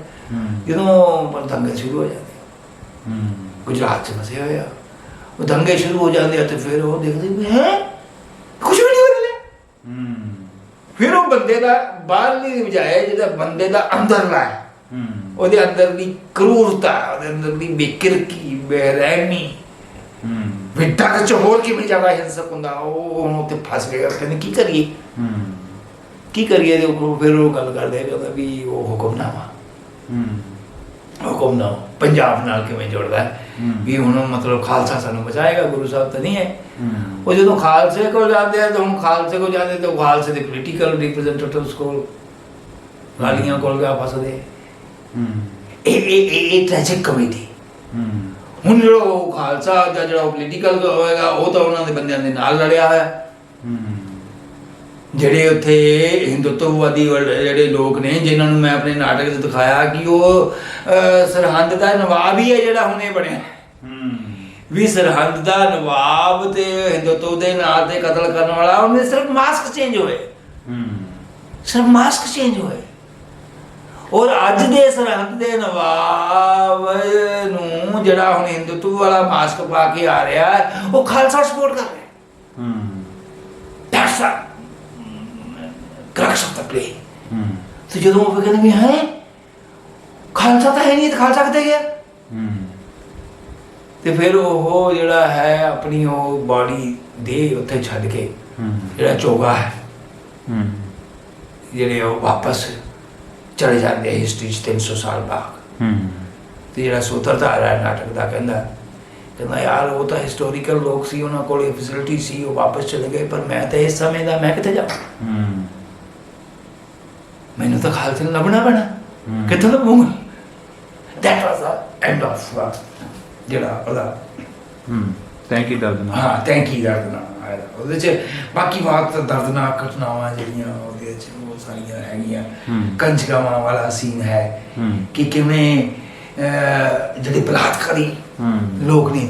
ਜਦੋਂ ਪਰ ਦੰਗੇ ਸ਼ੁਰੂ ਹੋ ਜਾਂਦੇ
ਹੂੰ।
ਗੁਜਰਾਤ 'ਚ ਫਸੇ ਹੋਏ ਆ। ਉਹ ਦੰਗੇ ਸ਼ੁਰੂ ਹੋ ਜਾਂਦੇ ਆ ਤੇ ਫਿਰ ਉਹ ਦੇਖਦੇ ਵੀ ਹੈ? ਕੁਝ ਵੀ ਨਹੀਂ ਹੋ ਰਿਹਾ।
ਹੂੰ।
ਫਿਰ ਉਹ ਬੰਦੇ ਦਾ ਬਾਹਰਲੀ ਬਜਾਏ ਜਿਹੜਾ ਬੰਦੇ ਦਾ ਅੰਦਰਲਾ ਹੈ
ਹੂੰ।
ਉਹਦੇ ਅੰਦਰ ਦੀ ਕਰੂਰਤਾ ਉਹਦੇ ਅੰਦਰ ਦੀ ਬੇਕਿਰਕੀ ਬੇਰਹਿਮੀ।
ਹੂੰ।
ਵੀ ਡਰ ਚ ਹੋਰ ਕਿਵੇਂ ਜ਼ਿਆਦਾ ਹਿੰਸਕ ਹੁੰਦਾ ਉਹ ਉਹਨੂੰ ਉੱਤੇ ਫਸ ਗਿਆ ਕਹਿੰਦੇ ਕੀ ਕਰੀਏ?
ਹੂੰ।
ਕੀ ਕਰੀਏ ਤੇ ਉਹ ਫਿਰ ਉਹ ਗੱਲ ਕਰਦੇ ਆ ਕਹਿੰਦਾ ਵੀ ਉਹ ਹੁਕਮਨਾਮਾ
ਹੂੰ।
ਹੁਕਮਨਾਮਾ ਪੰਜਾਬ ਨਾਲ ਕਿਵੇਂ ਜੁੜਦਾ ਹੈ। ਵੀ ਹੁਣ ਮਤਲਬ ਖਾਲਸਾ ਸਾਨੂੰ ਬਚਾਏਗਾ ਗੁਰੂ ਸਾਹਿਬ ਤਾਂ ਨਹੀਂ ਹੈ। ਉਹ ਜਦੋਂ ਖਾਲਸੇ ਕੋਲ ਜਾਂਦੇ ਆ ਤਾਂ ਹੁਣ ਖਾਲਸੇ ਕੋਲ ਜਾਂਦੇ ਤਾਂ ਖਾਲਸੇ ਦੇ ਪੋਲੀਟੀਕਲ ਰਿਪਰੈਜ਼ੈਂਟੇਟਿਵਸ ਕੋਲ ਗਾਲੀਆਂ ਕੋਲ ਗਿਆ ਫਸਦੇ ਇਹ ਇਹ ਇਹ- ਟ੍ਰੈਜਿਕ ਕਮੇਡੀ
ਹੂੰ।
ਹੁਣ ਜਿਹੜਾ ਉਹ ਖਾਲਸਾ ਦਾ ਜਿਹੜਾ ਪੋਲੀਟੀਕਲ ਹੋਏਗਾ ਉਹ ਤਾਂ ਉਹਨਾਂ ਦੇ ਬੰਦਿਆਂ ਦੇ ਨਾਲ ਲੜਿਆ ਹੋਇਆ। ਜਿਹੜੇ ਉੱਥੇ ਹਿੰਦੁੱਤਵਵਾਦੀ ਜਿਹੜੇ ਲੋਕ ਨੇ ਜਿਨ੍ਹਾਂ ਨੂੰ ਮੈਂ ਆਪਣੇ ਨਾਟਕ 'ਚ ਦਿਖਾਇਆ ਕਿ ਉਹ ਸਰਹੰਦ ਦਾ ਨਵਾਬ ਹੀ ਹੈ ਜਿਹੜਾ ਹੁਣੇ ਬਣਿਆ।
ਹੂੰ।
ਵੀ ਸਰਹੰਦ ਦਾ ਨਵਾਬ ਤੇ ਹਿੰਦੁੱਤਵ ਦੇ ਨਾਂ ਤੇ ਕਤਲ ਕਰਨ ਵਾਲਾ ਉਹਨੇ ਸਿਰਫ ਮਾਸਕ ਚੇਂਜ ਹੋਏ।
ਹੂੰ।
ਸਿਰਫ ਮਾਸਕ ਚੇਂਜ ਹੋਏ। ਔਰ ਅੱਜ ਦੇ ਸਰਹੰਦ ਦੇ ਨਵਾਬ ਨੂੰ ਜਿਹੜਾ ਹੁਣ ਹਿੰਦੂਤਵ ਵਾਲਾ ਮਾਸਕ ਪਾ ਕੇ ਆ ਰਿਹਾ ਉਹ ਖਾਲਸਾ ਸਪੋਰਟ ਕਰ ਰਿਹਾ। ਹੈ।
ਹੂੰ
ਦੈਟਸ ਆਫ ਦਾ ਪਲੇ
ਹੂੰ
ਤੇ ਜਦੋਂ ਉਹ ਕਹਿੰਦੇ ਵੀ ਹੈ? ਖਾਲਸਾ ਤਾਂ ਹੈ ਨਹੀਂ ਤੇ ਖਾਲਸਾ ਕਿੱਥੇ ਗਿਆ?
ਹੂੰ
ਤੇ ਫਿਰ ਉਹ ਜਿਹੜਾ ਹੈ ਆਪਣੀ ਉਹ ਬਾਡੀ ਦੇ ਉੱਥੇ ਛੱਡ ਕੇ ਜਿਹੜਾ ਚੋਗਾ ਹੈ
ਹੂੰ
ਜਿਹੜੇ ਉਹ ਵਾਪਸ ਚਲੇ ਜਾਂਦੇ ਹਿਸਟਰੀ 'ਚ 300 ਸਾਲ ਬਾਅਦ।
ਹੂੰ
ਤੇ ਜਿਹੜਾ ਸੂਤਰਧਾਰ ਹੈ ਨਾਟਕ ਦਾ ਕਹਿੰਦਾ ਕਹਿੰਦਾ ਯਾਰ ਉਹ ਤਾਂ ਹਿਸਟੋਰੀਕਲ ਲੋਕ ਸੀ, ਉਹਨਾਂ ਕੋਲ ਫੈਸਿਲਿਟੀ ਸੀ, ਉਹ ਵਾਪਸ ਚਲੇ ਗਏ, ਪਰ ਮੈਂ ਤਾਂ ਇਸ ਸਮੇਂ ਦਾ, ਮੈਂ ਕਿੱਥੇ ਜਾਵਾਂ?
ਹੂੰ
ਤਾਂ ਖਾਲਸੇ ਨੂੰ ਲੱਭਣਾ ਪੈਣਾ।
ਹਮ।
ਕਿੱਥੋਂ ਲੱਭੂੰਗਾ? That was the end of ਜਿਹੜਾ ਉਹਦਾ।
ਹੂੰ ਥੈਂਕ ਯੂ ਦਰਦ
ਹਾਂ ਥੈਂਕ ਯੂ ਦਰਦਨਾਕ ਆਇਆ। ਉਹਦੇ ਚ ਬਾਕੀ ਬਾਤ ਦਰਦਨਾਕ ਘਟਨਾਵਾਂ ਜਿਹੜੀਆਂ ਉਹਦੇ ਚ ਉਹ ਸਾਰੀਆਂ ਹੈਗੀਆਂ।
ਹਮ।
ਕੰਜਕਾਵਾਂ ਵਾਲਾ ਸੀਨ ਹੈ ਕਿ ਕਿਵੇਂ ਜਿਹੜੇ ਬਲਾਤਕਾਰੀ ਲੋਕ ਨੇ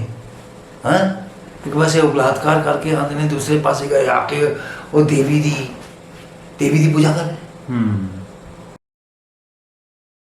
ਹਾਂ? ਇੱਕ ਪਾਸੇ ਉਹ ਬਲਾਤਕਾਰ ਕਰਕੇ ਆਉਂਦੇ ਨੇ ਦੂਸਰੇ ਪਾਸੇ ਗਏ ਆ ਕੇ ਉਹ ਦੇਵੀ ਦੀ ਦੇਵੀ ਦੀ ਪੂਜਾ ਕਰਦੇ
ਹੂੰ।